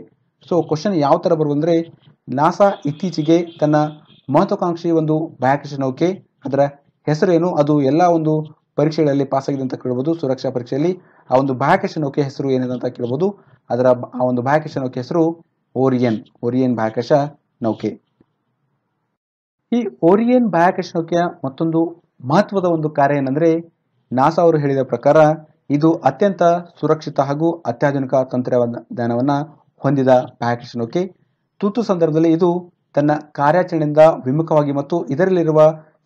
ಸೊ ಕ್ವಶನ್ ಯಾವ ತರ ಅಂದರೆ ನಾಸಾ ಇತ್ತೀಚೆಗೆ ತನ್ನ ಮಹತ್ವಾಕಾಂಕ್ಷಿ ಒಂದು ಬಾಹ್ಯಾಕಾಶ ನೌಕೆ ಅದರ ಹೆಸರೇನು, ಅದು ಎಲ್ಲ ಒಂದು ಪರೀಕ್ಷೆಗಳಲ್ಲಿ ಪಾಸ್ ಆಗಿದೆ ಅಂತ ಕೇಳ್ಬೋದು, ಸುರಕ್ಷಾ ಪರೀಕ್ಷೆಯಲ್ಲಿ. ಆ ಒಂದು ಬಾಹ್ಯಾಕಾಶ ನೌಕೆ ಹೆಸರು ಏನಿದೆ ಅಂತ ಕೇಳ್ಬೋದು. ಅದರ ಆ ಒಂದು ಬಾಹ್ಯಾಕಾಶ ನೌಕೆ ಹೆಸರು ಓರಿಯನ್ ಓರಿಯನ್ ಬಾಹ್ಯಾಕಾಶ ನೌಕೆ ಈ ಓರಿಯನ್ ಬಾಹ್ಯಾಕಾಶ ನೌಕೆಯ ಮತ್ತೊಂದು ಮಹತ್ವದ ಒಂದು ಕಾರ್ಯ ಏನಂದರೆ ನಾಸಾ ಅವರು ಹೇಳಿದ ಪ್ರಕಾರ ಇದು ಅತ್ಯಂತ ಸುರಕ್ಷಿತ ಹಾಗೂ ಅತ್ಯಾಧುನಿಕ ತಂತ್ರಜ್ಞಾನವನ್ನು ಹೊಂದಿದ ಪ್ಯಾಕೇಜ್ ನೌಕೆ ತುರ್ತು ಸಂದರ್ಭದಲ್ಲಿ ಇದು ತನ್ನ ಕಾರ್ಯಾಚರಣೆಯಿಂದ ವಿಮುಖವಾಗಿ ಮತ್ತು ಇದರಲ್ಲಿರುವ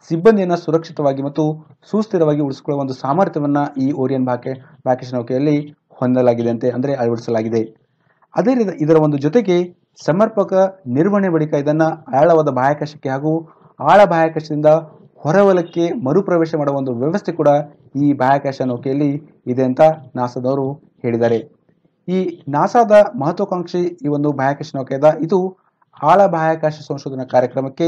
ಸಿಬ್ಬಂದಿಯನ್ನು ಸುರಕ್ಷಿತವಾಗಿ ಮತ್ತು ಸುಸ್ಥಿರವಾಗಿ ಉಳಿಸಿಕೊಳ್ಳುವ ಒಂದು ಸಾಮರ್ಥ್ಯವನ್ನ ಈ ಓರಿಯನ್ ಬಾಕೆ ಪ್ಯಾಕೇಜ್ ನೌಕೆಯಲ್ಲಿ ಹೊಂದಲಾಗಿದೆ ಅಂತೆ ಅಂದ್ರೆ ಅಳವಡಿಸಲಾಗಿದೆ. ಅದೇ ರೀತಿ ಇದರ ಒಂದು ಜೊತೆಗೆ ಸಮರ್ಪಕ ನಿರ್ವಹಣೆ ಬಳಿಕ ಇದನ್ನ ಆಳವಾದ ಬಾಹ್ಯಾಕಾಶಕ್ಕೆ ಹಾಗೂ ಆಳ ಬಾಹ್ಯಾಕಾಶದಿಂದ ಹೊರವಲಕ್ಕೆ ಮರುಪ್ರವೇಶ ಮಾಡುವ ಒಂದು ವ್ಯವಸ್ಥೆ ಕೂಡ ಈ ಬಾಹ್ಯಾಕಾಶ ನೌಕೆಯಲ್ಲಿ ಇದೆ ಅಂತ ನಾಸಾದವರು ಹೇಳಿದ್ದಾರೆ. ಈ ನಾಸಾದ ಮಹತ್ವಾಕಾಂಕ್ಷಿ ಈ ಒಂದು ಬಾಹ್ಯಾಕಾಶ ನೌಕೆಯದ ಇದು ಆಳ ಬಾಹ್ಯಾಕಾಶ ಸಂಶೋಧನಾ ಕಾರ್ಯಕ್ರಮಕ್ಕೆ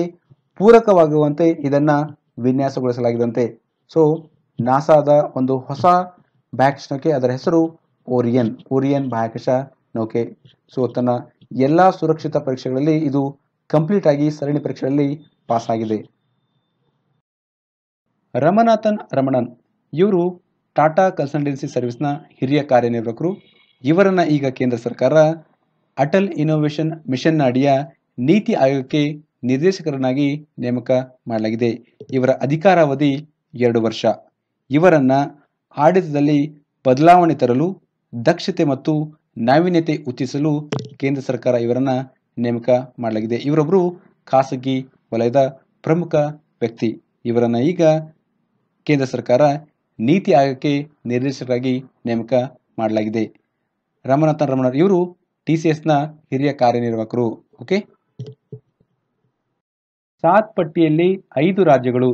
ಪೂರಕವಾಗುವಂತೆ ಇದನ್ನ ವಿನ್ಯಾಸಗೊಳಿಸಲಾಗಿದಂತೆ. ಸೊ ನಾಸಾದ ಒಂದು ಹೊಸ ಬಾಹ್ಯಾಕಾಶ ನೌಕೆ ಅದರ ಹೆಸರು ಓರಿಯನ್ ಓರಿಯನ್ ಬಾಹ್ಯಾಕಾಶ ನೌಕೆ ಸೊ ತನ್ನ ಎಲ್ಲಾ ಸುರಕ್ಷಿತ ಪರೀಕ್ಷೆಗಳಲ್ಲಿ ಇದು ಕಂಪ್ಲೀಟ್ ಆಗಿ ಸರಣಿ ಪರೀಕ್ಷೆಗಳಲ್ಲಿ ಪಾಸ್ ಆಗಿದೆ. ರಮನಾಥನ್ ರಮಣನ್. ಇವರು ಟಾಟಾ ಕನ್ಸಲ್ಟೆನ್ಸಿ ಸರ್ವಿಸ್ನ ಹಿರಿಯ ಕಾರ್ಯನಿರ್ವಾಹಕರು. ಇವರನ್ನ ಈಗ ಕೇಂದ್ರ ಸರ್ಕಾರ ಅಟಲ್ ಇನೋವೇಷನ್ ಮಿಷನ್ ಅಡಿಯ ನೀತಿ ಆಯೋಗಕ್ಕೆ ನಿರ್ದೇಶಕರನ್ನಾಗಿ ನೇಮಕ ಮಾಡಲಾಗಿದೆ. ಇವರ ಅಧಿಕಾರಾವಧಿ ಎರಡು ವರ್ಷ. ಇವರನ್ನ ಆಡಳಿತದಲ್ಲಿ ಬದಲಾವಣೆ ತರಲು, ದಕ್ಷತೆ ಮತ್ತು ನಾವೀನ್ಯತೆ ಉತ್ತಿಸಲು ಕೇಂದ್ರ ಸರ್ಕಾರ ಇವರನ್ನ ನೇಮಕ ಮಾಡಲಾಗಿದೆ. ಇವರೊಬ್ಬರು ಖಾಸಗಿ ವಲಯದ ಪ್ರಮುಖ ವ್ಯಕ್ತಿ. ಇವರನ್ನ ಈಗ ಕೇಂದ್ರ ಸರ್ಕಾರ ನೀತಿ ಆಯೋಗಕ್ಕೆ ನಿರ್ದೇಶಕರಾಗಿ ನೇಮಕ ಮಾಡಲಾಗಿದೆ. ರಾಮನಾಥನ್ ರಮಣ ಇವರು ಟಿ ಸಿ ಎಸ್ನ ಹಿರಿಯ ಕಾರ್ಯನಿರ್ವಾಹಕರು. ಓಕೆ? ಸಾತ್ ಪಟ್ಟಿಯಲ್ಲಿ ಐದು ರಾಜ್ಯಗಳು.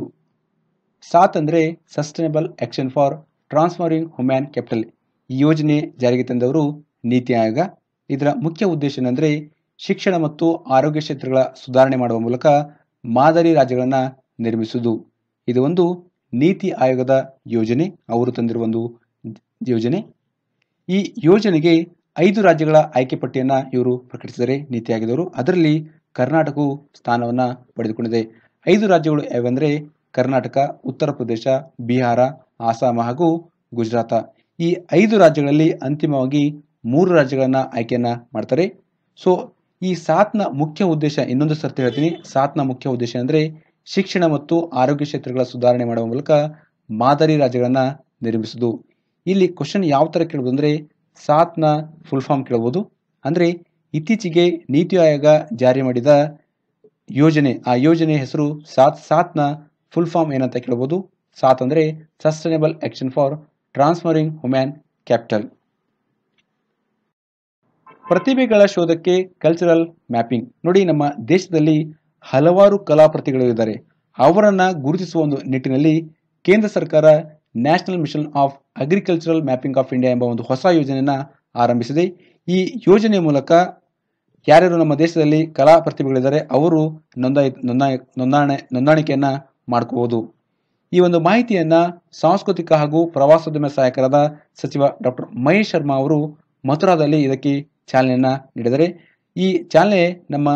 ಸಾತ್ ಅಂದರೆ sustainable action for transforming human capital. ಈ ಯೋಜನೆ ಜಾರಿಗೆ ತಂದವರು ನೀತಿ ಆಯೋಗ. ಇದರ ಮುಖ್ಯ ಉದ್ದೇಶ ಏನಂದರೆ ಶಿಕ್ಷಣ ಮತ್ತು ಆರೋಗ್ಯ ಕ್ಷೇತ್ರಗಳ ಸುಧಾರಣೆ ಮಾಡುವ ಮೂಲಕ ಮಾದರಿ ರಾಜ್ಯಗಳನ್ನು ನಿರ್ಮಿಸುವುದು. ಇದು ಒಂದು ನೀತಿ ಆಯೋಗದ ಯೋಜನೆ, ಅವರು ತಂದಿರುವ ಒಂದು ಯೋಜನೆ. ಈ ಯೋಜನೆಗೆ ಐದು ರಾಜ್ಯಗಳ ಆಯ್ಕೆ ಪಟ್ಟಿಯನ್ನು ಇವರು ಪ್ರಕಟಿಸಿದರೆ ನೀತಿ ಆಯೋಗದವರು ಅದರಲ್ಲಿ ಕರ್ನಾಟಕವು ಸ್ಥಾನವನ್ನ ಪಡೆದುಕೊಂಡಿದೆ. ಐದು ರಾಜ್ಯಗಳು ಯಾವೆಂದರೆ ಕರ್ನಾಟಕ, ಉತ್ತರ ಪ್ರದೇಶ, ಬಿಹಾರ ಆಸಾಮ ಹಾಗೂ ಗುಜರಾತ. ಈ ಐದು ರಾಜ್ಯಗಳಲ್ಲಿ ಅಂತಿಮವಾಗಿ ಮೂರು ರಾಜ್ಯಗಳನ್ನು ಆಯ್ಕೆಯನ್ನು ಮಾಡ್ತಾರೆ. ಸೊ, ಈ ಸಾತ್ನ ಮುಖ್ಯ ಉದ್ದೇಶ, ಇನ್ನೊಂದು ಸರ್ತಿ ಹೇಳ್ತೀನಿ. ಸಾತ್ನ ಮುಖ್ಯ ಉದ್ದೇಶ ಅಂದ್ರೆ ಶಿಕ್ಷಣ ಮತ್ತು ಆರೋಗ್ಯ ಕ್ಷೇತ್ರಗಳ ಸುಧಾರಣೆ ಮಾಡುವ ಮೂಲಕ ಮಾದರಿ ರಾಜ್ಯಗಳನ್ನು ನಿರ್ಮಿಸುವುದು ಇಲ್ಲಿ ಕ್ವಶನ್ ಯಾವ ತರ ಕೇಳಬಹುದು ಅಂದ್ರೆ ಸಾತ್ನ ಫುಲ್ ಫಾರ್ಮ್ ಕೇಳಬಹುದು ಅಂದ್ರೆ ಇತ್ತೀಚೆಗೆ ನೀತಿ ಆಯೋಗ ಜಾರಿ ಮಾಡಿದ ಯೋಜನೆ, ಆ ಯೋಜನೆ ಹೆಸರು ಸಾತ್, ಸಾತ್ನ ಫುಲ್ ಫಾರ್ಮ್ ಏನಂತ ಕೇಳಬಹುದು ಸಾತ್ ಅಂದ್ರೆ sustainable action for transferring human capital ಪ್ರತಿಭೆಗಳ ಶೋಧಕ್ಕೆ ಕಲ್ಚರಲ್ ಮ್ಯಾಪಿಂಗ್ ನೋಡಿ ನಮ್ಮ ದೇಶದಲ್ಲಿ ಹಲವಾರು ಕಲಾಪ್ರತಿಗಳು ಇದ್ದಾರೆ. ಅವರನ್ನು ಗುರುತಿಸುವ ಒಂದು ನಿಟ್ಟಿನಲ್ಲಿ ಕೇಂದ್ರ ಸರ್ಕಾರ national mission of agricultural mapping of India ಎಂಬ ಒಂದು ಹೊಸ ಯೋಜನೆಯನ್ನು ಆರಂಭಿಸಿದೆ. ಈ ಯೋಜನೆ ಮೂಲಕ ಯಾರ್ಯಾರು ನಮ್ಮ ದೇಶದಲ್ಲಿ ಕಲಾ ಪ್ರತಿಭೆಗಳಿದ್ದಾರೆ ಅವರು ನೋಂದಾಯಿ ನೋಂದಾಯಿ, ನೋಂದಾಣೆ, ನೋಂದಾಣಿಕೆಯನ್ನು ಮಾಡ್ಕೋಬಹುದು. ಈ ಒಂದು ಮಾಹಿತಿಯನ್ನು ಸಾಂಸ್ಕೃತಿಕ ಹಾಗೂ ಪ್ರವಾಸೋದ್ಯಮ ಸಹಾಯಕರಾದ ಸಚಿವ ಡಾಕ್ಟರ್ ಮಹೇಶ್ ಶರ್ಮಾ ಅವರು ಮಥುರಾದಲ್ಲಿ ಇದಕ್ಕೆ ಚಾಲನೆಯನ್ನು ನೀಡಿದರೆ ಈ ಚಾಲನೆ ನಮ್ಮ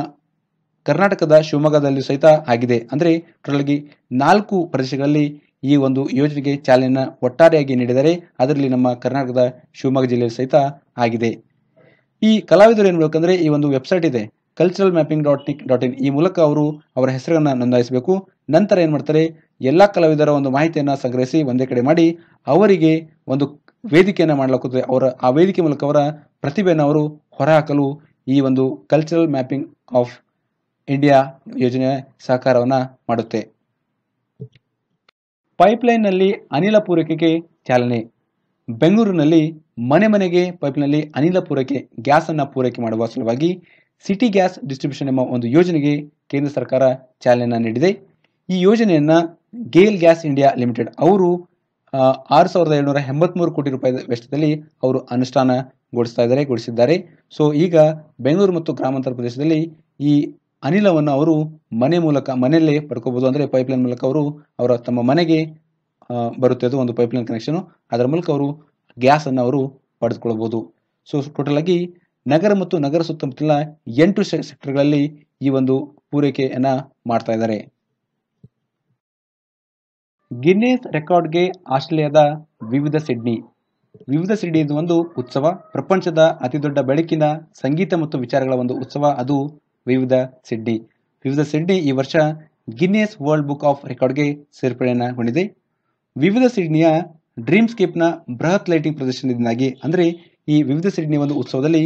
ಕರ್ನಾಟಕದ ಶಿವಮೊಗ್ಗದಲ್ಲಿ ಸಹಿತ ಆಗಿದೆ. ಅಂದರೆ ಟೋಟಲ್ ಆಗಿ ನಾಲ್ಕು ಪ್ರದೇಶಗಳಲ್ಲಿ ಈ ಒಂದು ಯೋಜನೆಗೆ ಚಾಲನೆ ಒಟ್ಟಾರೆಯಾಗಿ ನೀಡಿದರೆ ಅದರಲ್ಲಿ ನಮ್ಮ ಕರ್ನಾಟಕದ ಶಿವಮೊಗ್ಗ ಜಿಲ್ಲೆಯಲ್ಲಿ ಸಹಿತ ಆಗಿದೆ. ಈ ಕಲಾವಿದರು ಏನು ಮಾಡಬೇಕಂದ್ರೆ ಈ ಒಂದು ವೆಬ್ಸೈಟ್ ಇದೆ cultural mapping dot nic dot in ಈ ಮೂಲಕ ಅವರು ಅವರ ಹೆಸರನ್ನು ನೋಂದಾಯಿಸಬೇಕು. ನಂತರ ಏನು ಮಾಡ್ತಾರೆ, ಎಲ್ಲ ಕಲಾವಿದರ ಒಂದು ಮಾಹಿತಿಯನ್ನು ಸಂಗ್ರಹಿಸಿ ಒಂದೇ ಕಡೆ ಮಾಡಿ, ಅವರಿಗೆ ಒಂದು ವೇದಿಕೆಯನ್ನು ಮಾಡಲಾಗುತ್ತದೆ ಅವರ ಆ ವೇದಿಕೆ ಮೂಲಕ ಅವರ ಪ್ರತಿಭೆಯನ್ನು ಅವರು ಹೊರಹಾಕಲು ಈ ಒಂದು ಕಲ್ಚರಲ್ ಮ್ಯಾಪಿಂಗ್ ಆಫ್ ಇಂಡಿಯಾ ಯೋಜನೆ ಸಹಕಾರವನ್ನ ಮಾಡುತ್ತೆ. ಪೈಪ್ಲೈನ್ನಲ್ಲಿ ಅನಿಲ ಪೂರೈಕೆಗೆ ಚಾಲನೆ. ಬೆಂಗಳೂರಿನಲ್ಲಿ ಮನೆ ಮನೆಗೆ ಪೈಪ್ನಲ್ಲಿ ಅನಿಲ ಪೂರೈಕೆ ಗ್ಯಾಸ್ ಅನ್ನ ಪೂರೈಕೆ ಮಾಡುವ ಸಲುವಾಗಿ ಸಿಟಿ ಗ್ಯಾಸ್ ಡಿಸ್ಟ್ರಿಬ್ಯೂಷನ್ ಎಂಬ ಒಂದು ಯೋಜನೆಗೆ ಕೇಂದ್ರ ಸರ್ಕಾರ ಚಾಲನೆಯನ್ನ ನೀಡಿದೆ. ಈ ಯೋಜನೆಯನ್ನ ಗೇಲ್ ಗ್ಯಾಸ್ ಇಂಡಿಯಾ ಲಿಮಿಟೆಡ್ ಅವರು ಆರು ಸಾವಿರದ ಏಳ್ನೂರ ಎಂಬತ್ಮೂರು ಕೋಟಿ ರೂಪಾಯಿ ವೆಚ್ಚದಲ್ಲಿ ಅವರು ಅನುಷ್ಠಾನಗೊಳಿಸ್ತಾ ಇದ್ದಾರೆ, ಗೊಳಿಸಿದ್ದಾರೆ. ಸೊ, ಈಗ ಬೆಂಗಳೂರು ಮತ್ತು ಗ್ರಾಮಾಂತರ ಪ್ರದೇಶದಲ್ಲಿ ಈ ಅನಿಲವನ್ನು ಅವರು ಮನೆ ಮೂಲಕ, ಮನೆಯಲ್ಲೇ ಪಡ್ಕೋಬಹುದು ಅಂದರೆ ಪೈಪ್ಲೈನ್ ಮೂಲಕ ಅವರು ಅವರ ತಮ್ಮ ಮನೆಗೆ ಬರುತ್ತೆ. ಅದು ಒಂದು ಪೈಪ್ಲೈನ್ ಕನೆಕ್ಷನ್ ಅದರ ಮೂಲಕ ಅವರು ಗ್ಯಾಸ್ ಅನ್ನು ಅವರು ಪಡೆದುಕೊಳ್ಳಬಹುದು. ಸೊ ಟೋಟಲ್ ಆಗಿ ನಗರ ಮತ್ತು ನಗರ ಸುತ್ತಮುತ್ತಲ ಎಂಟು ಸೆಕ್ಟರ್ಗಳಲ್ಲಿ ಈ ಒಂದು ಪೂರೈಕೆಯನ್ನ ಮಾಡ್ತಾ ಇದ್ದಾರೆ. ಗಿನ್ನೆಸ್ ರೆಕಾರ್ಡ್ಗೆ ಆಸ್ಟ್ರೇಲಿಯಾದ ವಿವಿಧ ಸಿಡ್ನಿ. ವಿವಿಧ ಸಿಡ್ನಿ ಒಂದು ಉತ್ಸವ. ಪ್ರಪಂಚದ ಅತಿದೊಡ್ಡ ಬೆಳಕಿನ ಸಂಗೀತ ಮತ್ತು ವಿಚಾರಗಳ ಒಂದು ಉತ್ಸವ. ಅದು ವಿವಿಧ ಸಿಡ್ಡಿ. ವಿವಿಧ ಸಿಡ್ಡಿ ಈ ವರ್ಷ ಗಿನ್ನೆಸ್ ವರ್ಲ್ಡ್ ಬುಕ್ ಆಫ್ ರೆಕಾರ್ಡ್ಗೆ ಸೇರ್ಪಡೆಯನ್ನಗೊಂಡಿದೆ ವಿವಿಧ ಸಿಡ್ನಿಯ ಡ್ರೀಮ್ಸ್ಕೇಪ್ನ ಬೃಹತ್ ಲೈಟಿಂಗ್ ಪ್ರದರ್ಶನದಿಂದಾಗಿ ಅಂದರೆ ಈ ವಿವಿಧ ಸಿಡ್ನಿಯ ಒಂದು ಉತ್ಸವದಲ್ಲಿ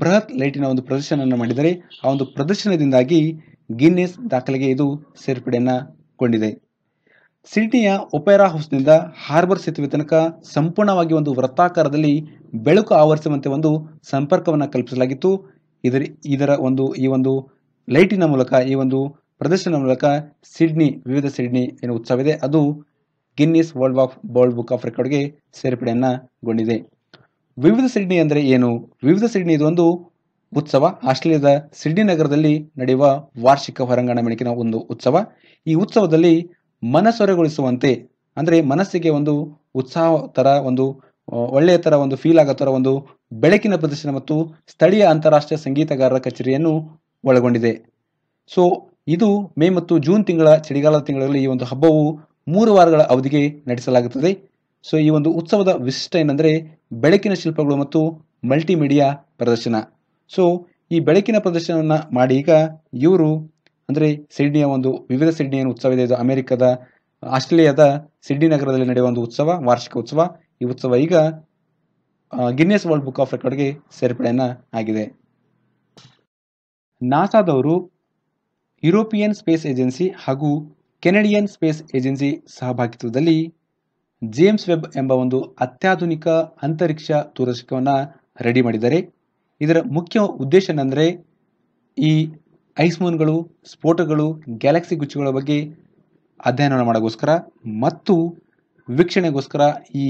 ಬೃಹತ್ ಲೈಟಿನ ಒಂದು ಪ್ರದರ್ಶನವನ್ನು ಮಾಡಿದರೆ, ಆ ಒಂದು ಪ್ರದರ್ಶನದಿಂದಾಗಿ ಗಿನ್ನೆಸ್ ದಾಖಲೆಗೆ ಇದು ಸೇರ್ಪಡೆಯನ್ನಗೊಂಡಿದೆ ಸಿಡ್ನಿಯ ಒಪೆರಾ ಹೌಸ್ನಿಂದ ಹಾರ್ಬರ್ ಸೇತುವೆ ತನಕ ಸಂಪೂರ್ಣವಾಗಿ ಒಂದು ವೃತ್ತಾಕಾರದಲ್ಲಿ ಬೆಳಕು ಆವರಿಸುವಂತೆ ಒಂದು ಸಂಪರ್ಕವನ್ನು ಕಲ್ಪಿಸಲಾಗಿತ್ತು. ಇದರ ಇದರ ಒಂದು, ಈ ಒಂದು ಲೈಟಿನ ಮೂಲಕ, ಈ ಒಂದು ಪ್ರದರ್ಶನ ಮೂಲಕ ಸಿಡ್ನಿ, ವಿವಿಧ ಸಿಡ್ನಿ ಏನು ಉತ್ಸವ ಇದೆ ಅದು Guinness world of world book of ರೆಕಾರ್ಡ್ಗೆ ಸೇರ್ಪಡೆಯನ್ನಗೊಂಡಿದೆ ವಿವಿಧ ಸಿಡ್ನಿ ಅಂದರೆ ಏನು? ವಿವಿಧ ಸಿಡ್ನಿ ಇದು ಒಂದು ಉತ್ಸವ. ಆಸ್ಟ್ರೇಲಿಯಾದ ಸಿಡ್ನಿ ನಗರದಲ್ಲಿ ನಡೆಯುವ ವಾರ್ಷಿಕ ಹೊರಾಂಗಣ ಮೆಣಕಿನ ಒಂದು ಉತ್ಸವ. ಈ ಉತ್ಸವದಲ್ಲಿ ಮನಸೊರೆಗೊಳಿಸುವಂತೆ ಅಂದರೆ ಮನಸ್ಸಿಗೆ ಒಂದು ಉತ್ಸಾಹ ಥರ ಒಂದು ಒಳ್ಳೆಯ ಥರ ಒಂದು ಫೀಲ್ ಆಗೋ ಥರ ಒಂದು ಬೆಳಕಿನ ಪ್ರದರ್ಶನ ಮತ್ತು ಸ್ಥಳೀಯ ಅಂತಾರಾಷ್ಟ್ರೀಯ ಸಂಗೀತಗಾರರ ಕಚೇರಿಯನ್ನು ಒಳಗೊಂಡಿದೆ. ಸೊ ಇದು ಮೇ ಮತ್ತು ಜೂನ್ ತಿಂಗಳ ಚಳಿಗಾಲದ ತಿಂಗಳಲ್ಲಿ ಈ ಒಂದು ಹಬ್ಬವು ಮೂರು ವಾರಗಳ ಅವಧಿಗೆ ನಡೆಸಲಾಗುತ್ತದೆ. ಸೊ ಈ ಒಂದು ಉತ್ಸವದ ವಿಶಿಷ್ಟ ಏನಂದರೆ ಬೆಳಕಿನ ಶಿಲ್ಪಗಳು ಮತ್ತು ಮಲ್ಟಿಮೀಡಿಯಾ ಪ್ರದರ್ಶನ. ಸೊ ಈ ಬೆಳಕಿನ ಪ್ರದರ್ಶನವನ್ನು ಮಾಡಿ ಈಗ ಇವರು ಅಂದರೆ ಸಿಡ್ನಿಯ ಒಂದು ವಿವಿಧ ಸಿಡ್ನಿಯ ಉತ್ಸವ ಇದೆ. ಇದು ಅಮೆರಿಕದ, ಆಸ್ಟ್ರೇಲಿಯಾದ ಸಿಡ್ನಿ ನಗರದಲ್ಲಿ ನಡೆಯುವ ಒಂದು ಉತ್ಸವ, ವಾರ್ಷಿಕ ಉತ್ಸವ. ಈ ಉತ್ಸವ ಈಗ ಗಿನ್ನೆಸ್ ವರ್ಲ್ಡ್ ಬುಕ್ ಆಫ್ ರೆಕಾರ್ಡ್ಗೆ ಸೇರ್ಪಡೆಯನ್ನ ಆಗಿದೆ. ನಾಸಾದವರು ಯುರೋಪಿಯನ್ ಸ್ಪೇಸ್ ಏಜೆನ್ಸಿ ಹಾಗೂ ಕೆನಡಿಯನ್ ಸ್ಪೇಸ್ ಏಜೆನ್ಸಿ ಸಹಭಾಗಿತ್ವದಲ್ಲಿ ಜೇಮ್ಸ್ ವೆಬ್ ಎಂಬ ಒಂದು ಅತ್ಯಾಧುನಿಕ ಅಂತರಿಕ್ಷ ದೂರದರ್ಶಕವನ್ನು ರೆಡಿ ಮಾಡಿದ್ದಾರೆ. ಇದರ ಮುಖ್ಯ ಉದ್ದೇಶ ಏನಂದರೆ ಈ ಐಸ್ಮೂನ್ಗಳು, ಸ್ಫೋಟಗಳು ಗ್ಯಾಲಕ್ಸಿ ಗುಚ್ಚುಗಳ ಬಗ್ಗೆ ಅಧ್ಯಯನ ಮಾಡೋಕ್ಕೋಸ್ಕರ ಮತ್ತು ವೀಕ್ಷಣೆಗೋಸ್ಕರ ಈ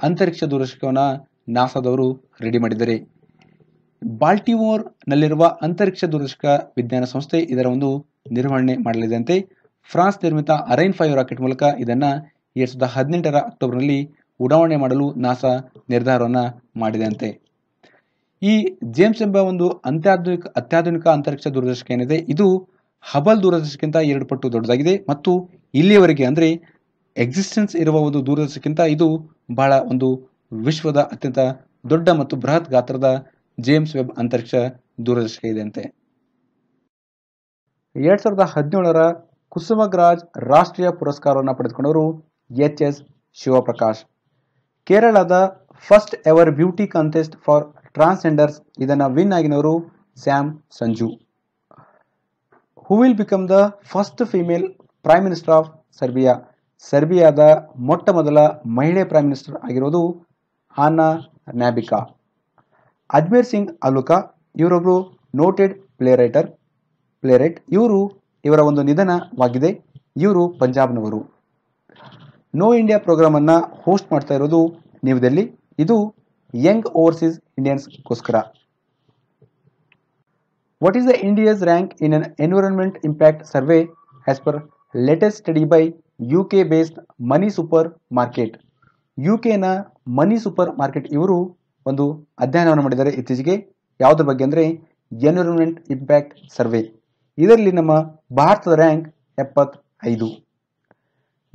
ಅಂತರಿಕ್ಷ ದೂರದರ್ಶಕವನ್ನು ನಾಸಾದವರು ರೆಡಿ ಮಾಡಿದ್ದಾರೆ. ಬಾಲ್ಟಿಮೋರ್ನಲ್ಲಿರುವ ಅಂತರಿಕ್ಷ ದೂರದರ್ಶಕ ವಿಜ್ಞಾನ ಸಂಸ್ಥೆ ಇದರ ಒಂದು ನಿರ್ವಹಣೆ ಮಾಡಲಿದೆ ಫ್ರಾನ್ಸ್ ನಿರ್ಮಿತ ಅರೈನ್ ಫೈವ್ ರಾಕೆಟ್ ಮೂಲಕ ಇದನ್ನ ಎರಡ್ ಸಾವಿರದ ಹದಿನೆಂಟರ ಅಕ್ಟೋಬರ್ನಲ್ಲಿ ಉಡಾವಣೆ ಮಾಡಲು ನಾಸಾ ನಿರ್ಧಾರವನ್ನ ಮಾಡಿದೆ ಅಂತೆ ಈ ಜೇಮ್ಸ್ ಎಂಬ ಒಂದು ಅತ್ಯಾಧುನಿಕ ಅತ್ಯಾಧುನಿಕ ಅಂತರಿಕ್ಷ ದೂರದರ್ಶಕ ಏನಿದೆ, ಇದು ಹಬಲ್ ದೂರದರ್ಶಕ್ಕಿಂತ ಎರಡು ಪಟ್ಟು ದೊಡ್ಡದಾಗಿದೆ ಮತ್ತು ಇಲ್ಲಿಯವರೆಗೆ ಅಂದ್ರೆ ಎಕ್ಸಿಸ್ಟೆನ್ಸ್ ಇರುವ ಒಂದು ದೂರದರ್ಶಕ್ಕಿಂತ ಇದು ಬಹಳ ಒಂದು ವಿಶ್ವದ ಅತ್ಯಂತ ದೊಡ್ಡ ಮತ್ತು ಬೃಹತ್ ಗಾತ್ರದ ಜೇಮ್ಸ್ ವೆಬ್ ಅಂತರಿಕ್ಷ ದೂರದರ್ಶಕ ಇದೆ ಅಂತೆ ಎರಡ್ ಸಾವಿರದ ಹದಿನೇಳರ ಕುಸುಮಗ್ರಾಜ್ ರಾಷ್ಟ್ರೀಯ ಪುರಸ್ಕಾರವನ್ನು ಪಡೆದುಕೊಂಡವರು ಎಚ್ ಎಸ್ ಶಿವಪ್ರಕಾಶ್. ಕೇರಳದ first ever beauty contest for transgenders ಇದನ್ನು win ಆಗಿನವರು Sam Sanju. Who will become the first female prime minister of Serbia. ಸರ್ಬಿಯಾದ ಮೊಟ್ಟ ಮೊದಲ ಮಹಿಳೆ ಪ್ರೈಮ್ ಮಿನಿಸ್ಟರ್ ಆಗಿರೋದು Ana Brnabic Ajmer Singh Aulakh ಇವರೊಬ್ಬರು noted play writer play write ಇವರು ಇವರ ಒಂದು ನಿಧನವಾಗಿದೆ. ಇವರು ಪಂಜಾಬ್ನವರು. ನೋ ಇಂಡಿಯಾ ಪ್ರೋಗ್ರಾಮನ್ನು ಹೋಸ್ಟ್ ಮಾಡ್ತಾ ಇರೋದು ನ್ಯೂ ದೆಹಲಿ ಇದು young overseas ಇಂಡಿಯನ್ಸ್ಗೋಸ್ಕರ what is the India's rank in an environment impact survey as per latest study by U K based money super market U ಕೆನ money super market ಇವರು ಒಂದು ಅಧ್ಯಯನವನ್ನು ಮಾಡಿದ್ದಾರೆ. ಇತ್ತೀಚೆಗೆ ಯಾವುದ್ರ ಬಗ್ಗೆ ಅಂದರೆ ಎನ್ವಿರಾನ್ಮೆಂಟ್ ಇಂಪ್ಯಾಕ್ಟ್ ಸರ್ವೆ. ಇದರಲ್ಲಿ ನಮ್ಮ ಭಾರತದ ರ್ಯಾಂಕ್ ಎಪ್ಪತ್ತೈದು.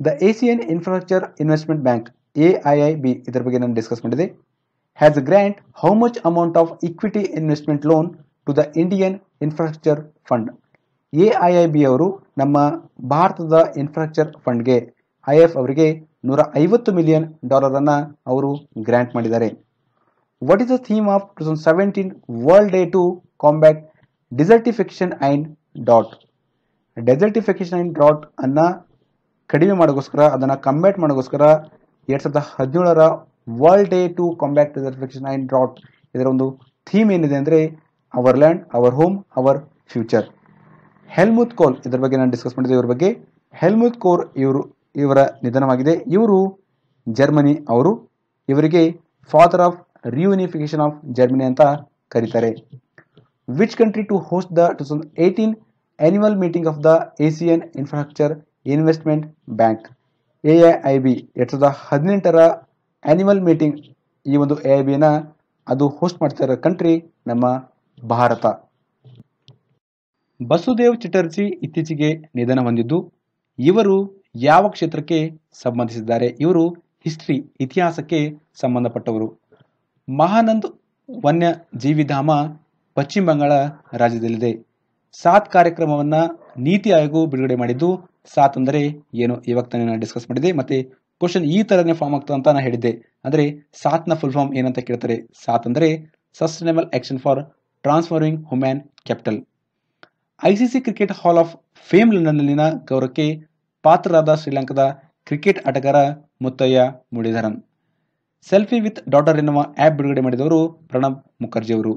The Asian infrastructure investment bank, A I I B, ಇದರ ಬಗ್ಗೆ ನಾನು ಡಿಸ್ಕಸ್ ಮಾಡಿದೆ. Has grant how much amount of equity investment loan to the Indian infrastructure fund. A I I B ಅವರು ನಮ್ಮ ಭಾರತದ ಇನ್ಫ್ರಾಸ್ಟ್ರಕ್ಚರ್ ಫಂಡ್ಗೆ, ಐ ಎಫ್ ಅವರಿಗೆ ನೂರ ಐವತ್ತು ಮಿಲಿಯನ್ ಡಾಲರ್ ಅನ್ನ ಅವರು ಗ್ರ್ಯಾಂಟ್ ಮಾಡಿದ್ದಾರೆ. What is the theme of two thousand seventeen world day to combat desertification bin dot desertification ಐನ್ ಡಾಟ್ ಅನ್ನ ಕಡಿಮೆ ಮಾಡೋಕ್ಕೋಸ್ಕರ, ಅದನ್ನ ಕಂಬ್ಯಾಟ್ ಮಾಡೋಕ್ಕೋಸ್ಕರ ಎರಡ್ ಸಾವಿರದ ಹದಿನೇಳರ world day to combat desertification bin dot ಇದರ ಒಂದು ಥೀಮ್ ಏನಿದೆ ಅಂದರೆ our land our home our future Helmut Kohl ಇದರ ಬಗ್ಗೆ ನಾನು ಡಿಸ್ಕಸ್ ಮಾಡಿದ್ದೆ ಇವ್ರ ಬಗ್ಗೆ. ಹೆಲ್ಮುತ್ ಕೋರ್ ಇವರು ಇವರ ನಿಧನವಾಗಿದೆ. ಇವರು ಜರ್ಮನಿ ಅವರು. ಇವರಿಗೆ father of reunification of Germany ಅಂತ ಕರೀತಾರೆ. Which country to host the two thousand eighteen annual meeting of the Asian infrastructure investment bank A I B ಎರಡು ಸಾವಿರದ ಹದಿನೆಂಟರ ಆನ್ಯುವಲ್ ಮೀಟಿಂಗ್ ಈ ಒಂದು ಎ ಐ ಬಿನ ಅದು ಹೋಸ್ಟ್ ಮಾಡ್ತಾ ಇರೋ ಕಂಟ್ರಿ ನಮ್ಮ ಭಾರತ. ಬಸುದೇವ್ ಚಟರ್ಜಿ ಇತ್ತೀಚೆಗೆ ನಿಧನ ಹೊಂದಿದ್ದು. ಇವರು ಯಾವ ಕ್ಷೇತ್ರಕ್ಕೆ ಸಂಬಂಧಿಸಿದ್ದಾರೆ? ಇವರು ಹಿಸ್ಟ್ರಿ, ಇತಿಹಾಸಕ್ಕೆ ಸಂಬಂಧಪಟ್ಟವರು. ಮಹಾನಂದ್ ವನ್ಯ ಜೀವಿಧಾಮ ಪಶ್ಚಿಮ ಬಂಗಾಳ ರಾಜ್ಯದಲ್ಲಿದೆ. ಸಾತ್ ಕಾರ್ಯಕ್ರಮವನ್ನ ನೀತಿ ಆಯೋಗ ಬಿಡುಗಡೆ ಮಾಡಿದ್ದು ಸಾತ್ ಅಂದರೆ ಏನು? ಇವಾಗ ತಾನೇ ನಾನು ಡಿಸ್ಕಸ್ ಮಾಡಿದೆ, ಮತ್ತೆ ಕ್ವಶನ್ ಈ ತರನೇ ಫಾರ್ಮ್ ಆಗ್ತದೆ ಅಂತ ನಾನು ಹೇಳಿದ್ದೆ. ಅಂದ್ರೆ ಸಾತ್ನ ಫುಲ್ ಫಾರ್ಮ್ ಏನಂತ ಕೇಳ್ತಾರೆ? ಸಾತ್ ಅಂದರೆ sustainable action for transforming human capital ICC cricket hall of fame ಲಂಡನ್ನಲ್ಲಿನ ಗೌರವಕ್ಕೆ ಪಾತ್ರರಾದ ಶ್ರೀಲಂಕಾದ ಕ್ರಿಕೆಟ್ ಆಟಗಾರ Muttiah Muralitharan. Selfie with daughter ಎನ್ನುವ ಆ್ಯಪ್ ಬಿಡುಗಡೆ ಮಾಡಿದವರು ಪ್ರಣಬ್ ಮುಖರ್ಜಿ ಅವರು.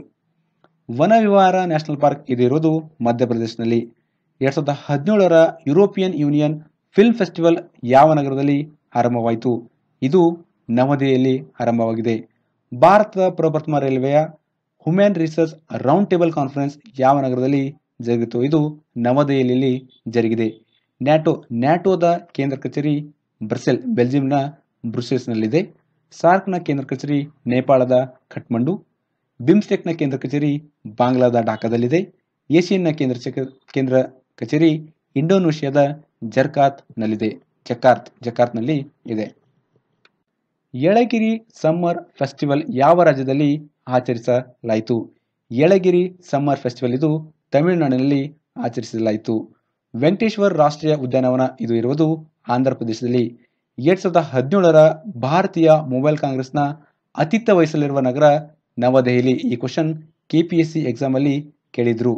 ವನ ವಿವಹಾರ ನ್ಯಾಷನಲ್ ಪಾರ್ಕ್ ಇದು ಇರುವುದು ಮಧ್ಯಪ್ರದೇಶದಲ್ಲಿ. ಎರಡ್ ಸಾವಿರದ ಹದಿನೇಳರ ಯುರೋಪಿಯನ್ ಯೂನಿಯನ್ ಫಿಲ್ಮ್ ಫೆಸ್ಟಿವಲ್ ಯಾವ ನಗರದಲ್ಲಿ ಆರಂಭವಾಯಿತು? ಇದು ನವದೆಹಲಿಯಲ್ಲಿ ಆರಂಭವಾಗಿದೆ. ಭಾರತದ ಪ್ರಪ್ರಥಮ ರೈಲ್ವೆಯ human research round table conference ಯಾವ ನಗರದಲ್ಲಿ ಜರುಗಿತು? ಇದು ನವದೆಹಲಿಯಲ್ಲಿ ಜರುಗಿದೆ. ನ್ಯಾಟೋ, ನ್ಯಾಟೋದ ಕೇಂದ್ರ ಕಚೇರಿ ಬ್ರಸೆಲ್, ಬೆಲ್ಜಿಯಂನ ಬ್ರುಸೆಲ್ಸ್ನಲ್ಲಿದೆ. ಸಾರ್ಕ್ನ ಕೇಂದ್ರ ಕಚೇರಿ ನೇಪಾಳದ ಕಠ್ಮಂಡು. ಬಿಮ್ಸ್ಟೆಕ್ನ ಕೇಂದ್ರ ಕಚೇರಿ ಬಾಂಗ್ಲಾದ ಢಾಕಾದಲ್ಲಿದೆ. ಏಷಿಯನ್ನ ಕೇಂದ್ರ ಕೇಂದ್ರ ಕಚೇರಿ ಇಂಡೋನೇಷ್ಯಾದ ಜರ್ಕಾತ್ನಲ್ಲಿದೆ. ಜಕಾರ್ತ್, ಜಕಾರ್ತ್ನಲ್ಲಿ ಇದೆ. ಯಳಗಿರಿ ಸಮ್ಮರ್ ಫೆಸ್ಟಿವಲ್ ಯಾವ ರಾಜ್ಯದಲ್ಲಿ ಆಚರಿಸಲಾಯಿತು? ಯಳಗಿರಿ ಸಮ್ಮರ್ ಫೆಸ್ಟಿವಲ್ ಇದು ತಮಿಳುನಾಡಿನಲ್ಲಿ ಆಚರಿಸಲಾಯಿತು. ವೆಂಕಟೇಶ್ವರ ರಾಷ್ಟ್ರೀಯ ಉದ್ಯಾನವನ ಇದು ಇರುವುದು ಆಂಧ್ರ ಪ್ರದೇಶದಲ್ಲಿ. ಎರಡ್ ಸಾವಿರದ ಹದಿನೇಳರ ಭಾರತೀಯ ಮೊಬೈಲ್ ಕಾಂಗ್ರೆಸ್ನ ಅತಿಥ್ಯ ವಹಿಸಲಿರುವ ನಗರ ನವದೆಹಲಿ ಈ ಕ್ವಶನ್ ಕೆಪಿಎಸ್ಸಿ ಎಕ್ಸಾಮ್ ಅಲ್ಲಿ ಕೇಳಿದ್ರು.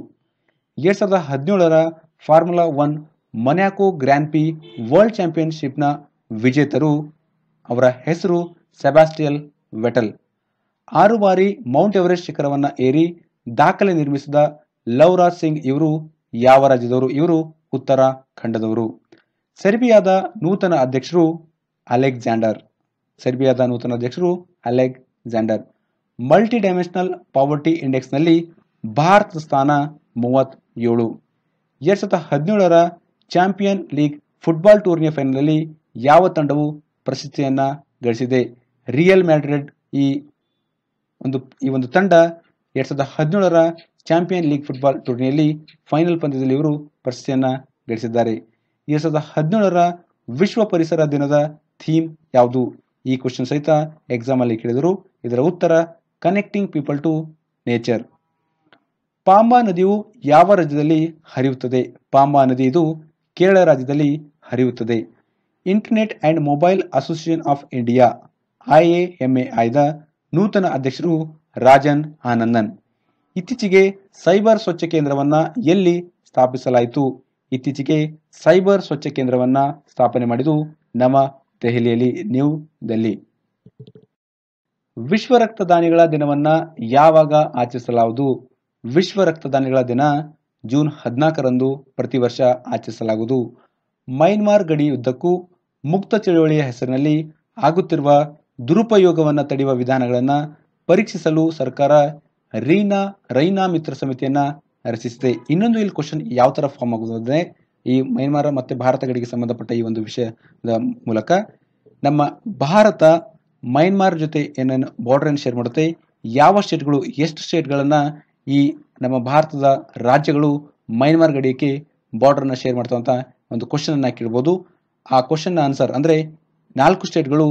ಎರಡ್ ಸಾವಿರದ ಹದಿನೇಳರ formula one Monaco grand P world ಚಾಂಪಿಯನ್ಶಿಪ್ನ ವಿಜೇತರು ಅವರ ಹೆಸರು ಸೆಬಾಸ್ಟಿಯಲ್ ವೆಟಲ್ ಆರು ಬಾರಿ ಮೌಂಟ್ ಎವರೆಸ್ಟ್ ಶಿಖರವನ್ನು ಏರಿ ದಾಖಲೆ ನಿರ್ಮಿಸಿದ ಲವ್ರಾಜ್ ಸಿಂಗ್ ಇವರು ಯಾವ ರಾಜ್ಯದವರು? ಇವರು ಉತ್ತರ ಖಂಡದವರು. ಸೆರ್ಬಿಯಾದ ನೂತನ ಅಧ್ಯಕ್ಷರು ಅಲೆಕ್ಸಾಂಡರ್. ಸೆರ್ಬಿಯಾದ ನೂತನ ಅಧ್ಯಕ್ಷರು ಅಲೆಕ್ಸಾಂಡರ್. ಮಲ್ಟಿ ಡೈಮೆನ್ಷನಲ್ ಪಾವರ್ಟಿ ಇಂಡೆಕ್ಸ್ನಲ್ಲಿ ಭಾರತದ ಸ್ಥಾನ ಮೂವತ್ತೇಳು. ಎರಡ್ ಸಾವಿರದ ಹದಿನೇಳರ ಚಾಂಪಿಯನ್ ಲೀಗ್ ಫುಟ್ಬಾಲ್ ಟೂರ್ನಿಯ ಫೈನಲ್ನಲ್ಲಿ ಯಾವ ತಂಡವು ಪ್ರಶಸ್ತಿಯನ್ನ ಗಳಿಸಿದೆ? ರಿಯಲ್ ಮ್ಯಾಡ್ರಿಡ್ ಈ ಒಂದು ಈ ಒಂದು ತಂಡ ಎರಡ್ ಸಾವಿರದ ಹದಿನೇಳರ ಚಾಂಪಿಯನ್ ಲೀಗ್ ಫುಟ್ಬಾಲ್ ಟೂರ್ನಿಯಲ್ಲಿ ಫೈನಲ್ ಪಂದ್ಯದಲ್ಲಿ ಇವರು ಪ್ರಶಸ್ತಿಯನ್ನ ಗಳಿಸಿದ್ದಾರೆ. ಎರಡ್ ಸಾವಿರದ ಹದಿನೇಳರ ವಿಶ್ವ ಪರಿಸರ ದಿನದ ಥೀಮ್ ಯಾವುದು? ಈ ಕ್ವಶನ್ ಸಹಿತ ಎಕ್ಸಾಮ್ ಅಲ್ಲಿ ಕೇಳಿದರು ಇದರ ಉತ್ತರ connecting people to nature Pamba ನದಿಯು ಯಾವ ರಾಜ್ಯದಲ್ಲಿ ಹರಿಯುತ್ತದೆ? ಪಾಂಬಾ ನದಿ ಇದು ಕೇರಳ ರಾಜ್ಯದಲ್ಲಿ ಹರಿಯುತ್ತದೆ. Internet and mobile association of India I A M A ಆಯ್ದ ನೂತನ ಅಧ್ಯಕ್ಷರು ರಾಜನ್ ಆನಂದನ್. ಇತ್ತೀಚೆಗೆ ಸೈಬರ್ ಸ್ವಚ್ಛ ಕೇಂದ್ರವನ್ನ ಎಲ್ಲಿ ಸ್ಥಾಪಿಸಲಾಯಿತು? ಇತ್ತೀಚೆಗೆ ಸೈಬರ್ ಸ್ವಚ್ಛ ಕೇಂದ್ರವನ್ನ ಸ್ಥಾಪನೆ ಮಾಡಿದ್ದು ನವ ದೆಹಲಿಯಲ್ಲಿ, ನ್ಯೂ ದೆಹಲಿ ವಿಶ್ವ ರಕ್ತದಾನಿಗಳ ದಿನವನ್ನ ಯಾವಾಗ ಆಚರಿಸಲಾಗುವುದು ವಿಶ್ವ ರಕ್ತದಾನಿಗಳ ದಿನ ಜೂನ್ ಹದಿನಾಲ್ಕರಂದು ಪ್ರತಿ ವರ್ಷ ಆಚರಿಸಲಾಗುವುದು. ಮೈನ್ಮಾರ್ ಗಡಿ ಯುದ್ಧಕ್ಕೂ ಮುಕ್ತ ಚಳುವಳಿಯ ಹೆಸರಿನಲ್ಲಿ ಆಗುತ್ತಿರುವ ದುರುಪಯೋಗವನ್ನು ತಡೆಯುವ ವಿಧಾನಗಳನ್ನು ಪರೀಕ್ಷಿಸಲು ಸರ್ಕಾರ ರೀನಾ, ರೈನಾ ಮಿತ್ರ ಸಮಿತಿಯನ್ನ ರಚಿಸಿದೆ. ಇನ್ನೊಂದು ಇಲ್ಲಿ ಕ್ವಶನ್ ಯಾವ ತರ ಫಾರ್ಮ್ ಆಗುತ್ತದೆ ಈ ಮೈನ್ಮಾರ ಮತ್ತೆ ಭಾರತ ಗಡಿಗೆ ಸಂಬಂಧಪಟ್ಟ ಈ ಒಂದು ವಿಷಯದ ಮೂಲಕ ನಮ್ಮ ಭಾರತ ಮೈನ್ಮಾರ್ ಜೊತೆ ಏನೇನು ಬಾರ್ಡರ್ ಶೇರ್ ಮಾಡುತ್ತೆ, ಯಾವ ಸ್ಟೇಟ್ಗಳು ಎಷ್ಟು ಸ್ಟೇಟ್ಗಳನ್ನ ಈ ನಮ್ಮ ಭಾರತದ ರಾಜ್ಯಗಳು ಮೈನ್ಮಾರ್ ಬಾರ್ಡರ್ ಅನ್ನ ಶೇರ್ ಮಾಡ್ತಾವ ಅಂತ ಒಂದು ಕ್ವಶನ್ ಅನ್ನ ಕೇಳ್ಬೋದು. ಆ ಕ್ವಶನ್ ಆನ್ಸರ್ ಅಂದ್ರೆ ನಾಲ್ಕು ಸ್ಟೇಟ್ಗಳು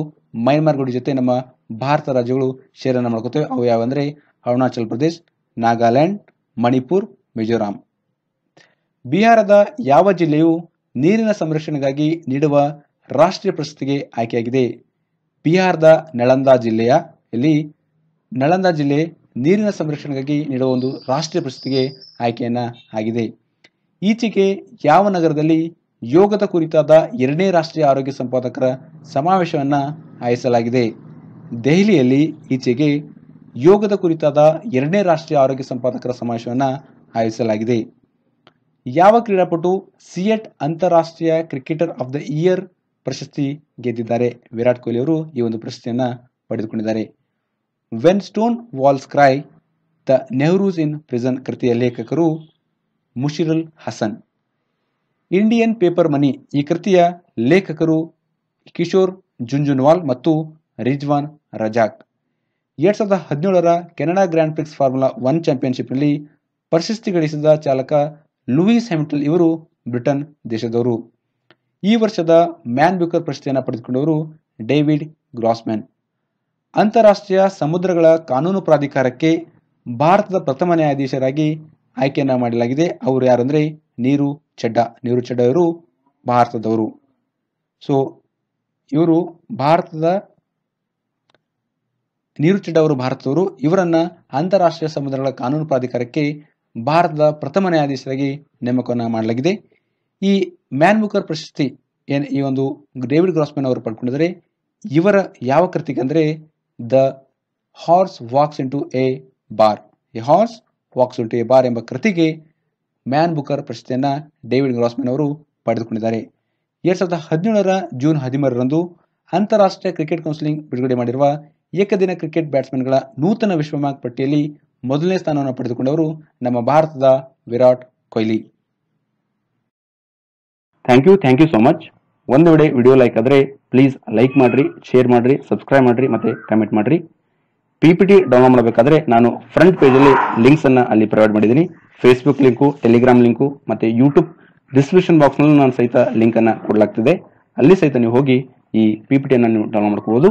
ಮೈನ್ಮಾರ್ ಗಡಿ ಜೊತೆ ನಮ್ಮ ಭಾರತ ರಾಜ್ಯಗಳು ಶೇರ್ ಅನ್ನ ಮಾಡ್ಕೋತೇವೆ. ಅವು ಯಾವಂದ್ರೆ ಅರುಣಾಚಲ್ ಪ್ರದೇಶ್, ನಾಗಾಲ್ಯಾಂಡ್, ಮಣಿಪುರ್, ಮಿಜೋರಾಂ. ಬಿಹಾರದ ಯಾವ ಜಿಲ್ಲೆಯು ನೀರಿನ ಸಂರಕ್ಷಣೆಗಾಗಿ ನೀಡುವ ರಾಷ್ಟ್ರೀಯ ಪ್ರಶಸ್ತಿಗೆ ಆಯ್ಕೆಯಾಗಿದೆ? ಬಿಹಾರದ ನಳಂದ ಜಿಲ್ಲೆಯ, ಇಲ್ಲಿ ನಳಂದ ಜಿಲ್ಲೆ ನೀರಿನ ಸಂರಕ್ಷಣೆಗಾಗಿ ನೀಡುವ ಒಂದು ರಾಷ್ಟ್ರೀಯ ಪ್ರಶಸ್ತಿಗೆ ಆಯ್ಕೆಯನ್ನು ಆಗಿದೆ. ಈಚೆಗೆ ಯಾವ ನಗರದಲ್ಲಿ ಯೋಗದ ಕುರಿತಾದ ಎರಡನೇ ರಾಷ್ಟ್ರೀಯ ಆರೋಗ್ಯ ಸಂಪಾದಕರ ಸಮಾವೇಶವನ್ನು ಆಯಿಸಲಾಗಿದೆ ದೆಹಲಿಯಲ್ಲಿ ಈಚೆಗೆ ಯೋಗದ ಕುರಿತಾದ ಎರಡನೇ ರಾಷ್ಟ್ರೀಯ ಆರೋಗ್ಯ ಸಂಪಾದಕರ ಸಮಾವೇಶವನ್ನು ಆಯೋಜಿಸಲಾಗಿದೆ. ಯಾವ ಕ್ರೀಡಾಪಟು ಸಿಯೆಟ್ ಅಂತಾರಾಷ್ಟ್ರೀಯ ಕ್ರಿಕೆಟರ್ ಆಫ್ ದ ಇಯರ್ ಪ್ರಶಸ್ತಿ ಗೆದ್ದಿದ್ದಾರೆ? ವಿರಾಟ್ ಕೊಹ್ಲಿ ಅವರು ಈ ಒಂದು ಪ್ರಶಸ್ತಿಯನ್ನ ಪಡೆದುಕೊಂಡಿದ್ದಾರೆ. When stone walls cry the Nehrus in prison ಕೃತಿಯ ಲೇಖಕರು Mushirul Hasan. Indian paper money ಈ ಕೃತಿಯ ಲೇಖಕರು ಕಿಶೋರ್ ಜುಂಜುನ್ವಾಲ್ ಮತ್ತು ರಿಜ್ವಾನ್ ರಜಾಕ್. ಎರಡ್ ಸಾವಿರದ ಹದಿನೇಳರ Canada grand prix formula one ಚಾಂಪಿಯನ್ಶಿಪ್ನಲ್ಲಿ ಪ್ರಶಸ್ತಿ ಗಳಿಸಿದ ಚಾಲಕ ಲೂಯಿಸ್ ಹ್ಯಾಮಿಲ್ಟನ್ ಇವರು ಬ್ರಿಟನ್ ದೇಶದವರು. ಈ ವರ್ಷದ ಮ್ಯಾನ್ ಬ್ಯೂಕರ್ ಪ್ರಶಸ್ತಿಯನ್ನು ಪಡೆದುಕೊಂಡವರು ಡೇವಿಡ್ ಗ್ರಾಸ್ಮ್ಯಾನ್. ಅಂತಾರಾಷ್ಟ್ರೀಯ ಸಮುದ್ರಗಳ ಕಾನೂನು ಪ್ರಾಧಿಕಾರಕ್ಕೆ ಭಾರತದ ಪ್ರಥಮ ನ್ಯಾಯಾಧೀಶರಾಗಿ ಆಯ್ಕೆಯನ್ನು ಮಾಡಲಾಗಿದೆ. ಅವರು ಯಾರಂದ್ರೆ ನೀರು ಚೆಡ್ಡಾ. ನೀರು ಚೆಡ್ಡಾ ಇವರು ಭಾರತದವರು. ಸೊ ಇವರು ಭಾರತದ ನೀರು ಚೆಡ್ಡಾ ಅವರು ಭಾರತದವರು, ಇವರನ್ನ ಅಂತಾರಾಷ್ಟ್ರೀಯ ಸಮುದ್ರಗಳ ಕಾನೂನು ಪ್ರಾಧಿಕಾರಕ್ಕೆ ಭಾರತದ ಪ್ರಥಮ ನ್ಯಾಯಾಧೀಶರಾಗಿ ನೇಮಕವನ್ನು ಮಾಡಲಾಗಿದೆ. ಈ ಮ್ಯಾನ್ ಬುಕರ್ ಪ್ರಶಸ್ತಿ ಏನ್ ಈ ಒಂದು ಡೇವಿಡ್ ಗ್ರಾಸ್ಮನ್ ಅವರು ಪಡ್ಕೊಂಡಿದ್ದಾರೆ, ಇವರ ಯಾವ ಕೃತಿಗೆ ಅಂದ್ರೆ the horse walks into a bar a horse walks into a bar ಎಂಬ ಕೃತಿಗೆ ಮ್ಯಾನ್ ಬುಕರ್ ಪ್ರಶಸ್ತಿಯನ್ನ ಡೇವಿಡ್ ಗ್ರಾಸ್ಮನ್ ಅವರು ಪಡೆದುಕೊಂಡಿದ್ದಾರೆ. ಎರಡ್ ಸಾವಿರದ ಹದಿನೇಳರ ಜೂನ್ ಹದಿಮೂರರಂದು ಅಂತಾರಾಷ್ಟ್ರೀಯ ಕ್ರಿಕೆಟ್ ಕೌನ್ಸಿಲಿಂಗ್ ಬಿಡುಗಡೆ ಮಾಡಿರುವ ಏಕದಿನ ಕ್ರಿಕೆಟ್ ಬ್ಯಾಟ್ಸ್ಮನ್ಗಳ ನೂತನ ವಿಶ್ವಮಾರ್ಕ್ ಪಟ್ಟಿಯಲ್ಲಿ ಮೊದಲನೇ ಸ್ಥಾನವನ್ನು ಪಡೆದುಕೊಂಡವರು ನಮ್ಮ ಭಾರತದ Virat Kohli. Thank you thank you so much ಒಂದು ವೇಳೆ ವಿಡಿಯೋ ಲೈಕ್ ಆದರೆ ಪ್ಲೀಸ್ ಲೈಕ್ ಮಾಡಿರಿ ಶೇರ್ ಮಾಡಿರಿ ಸಬ್ಸ್ಕ್ರೈಬ್ ಮಾಡಿರಿ, ಮತ್ತೆ ಕಮೆಂಟ್ ಮಾಡಿರಿ. ಪಿ ಪಿ ಟಿ ಡೌನ್ಲೋಡ್ ಮಾಡಬೇಕಾದ್ರೆ ನಾನು ಫ್ರಂಟ್ ಪೇಜಲ್ಲಿ ಲಿಂಕ್ಸ್ ಅನ್ನ ಅಲ್ಲಿ ಪ್ರೊವೈಡ್ ಮಾಡಿದ್ದೀನಿ. ಫೇಸ್ಬುಕ್ ಲಿಂಕು ಟೆಲಿಗ್ರಾಮ್ ಲಿಂಕು ಮತ್ತು ಯೂಟ್ಯೂಬ್ ಡಿಸ್ಕ್ರಿಪ್ಷನ್ ಬಾಕ್ಸ್ನಲ್ಲೂ ನಾನು ಸಹಿತ ಲಿಂಕನ್ನು ಕೊಡಲಾಗ್ತಿದೆ. ಅಲ್ಲಿ ಸಹಿತ ನೀವು ಹೋಗಿ ಈ ಪಿ ಪಿ ಟಿಯನ್ನು ನೀವು ಡೌನ್ಲೋಡ್ ಮಾಡ್ಕೋಬಹುದು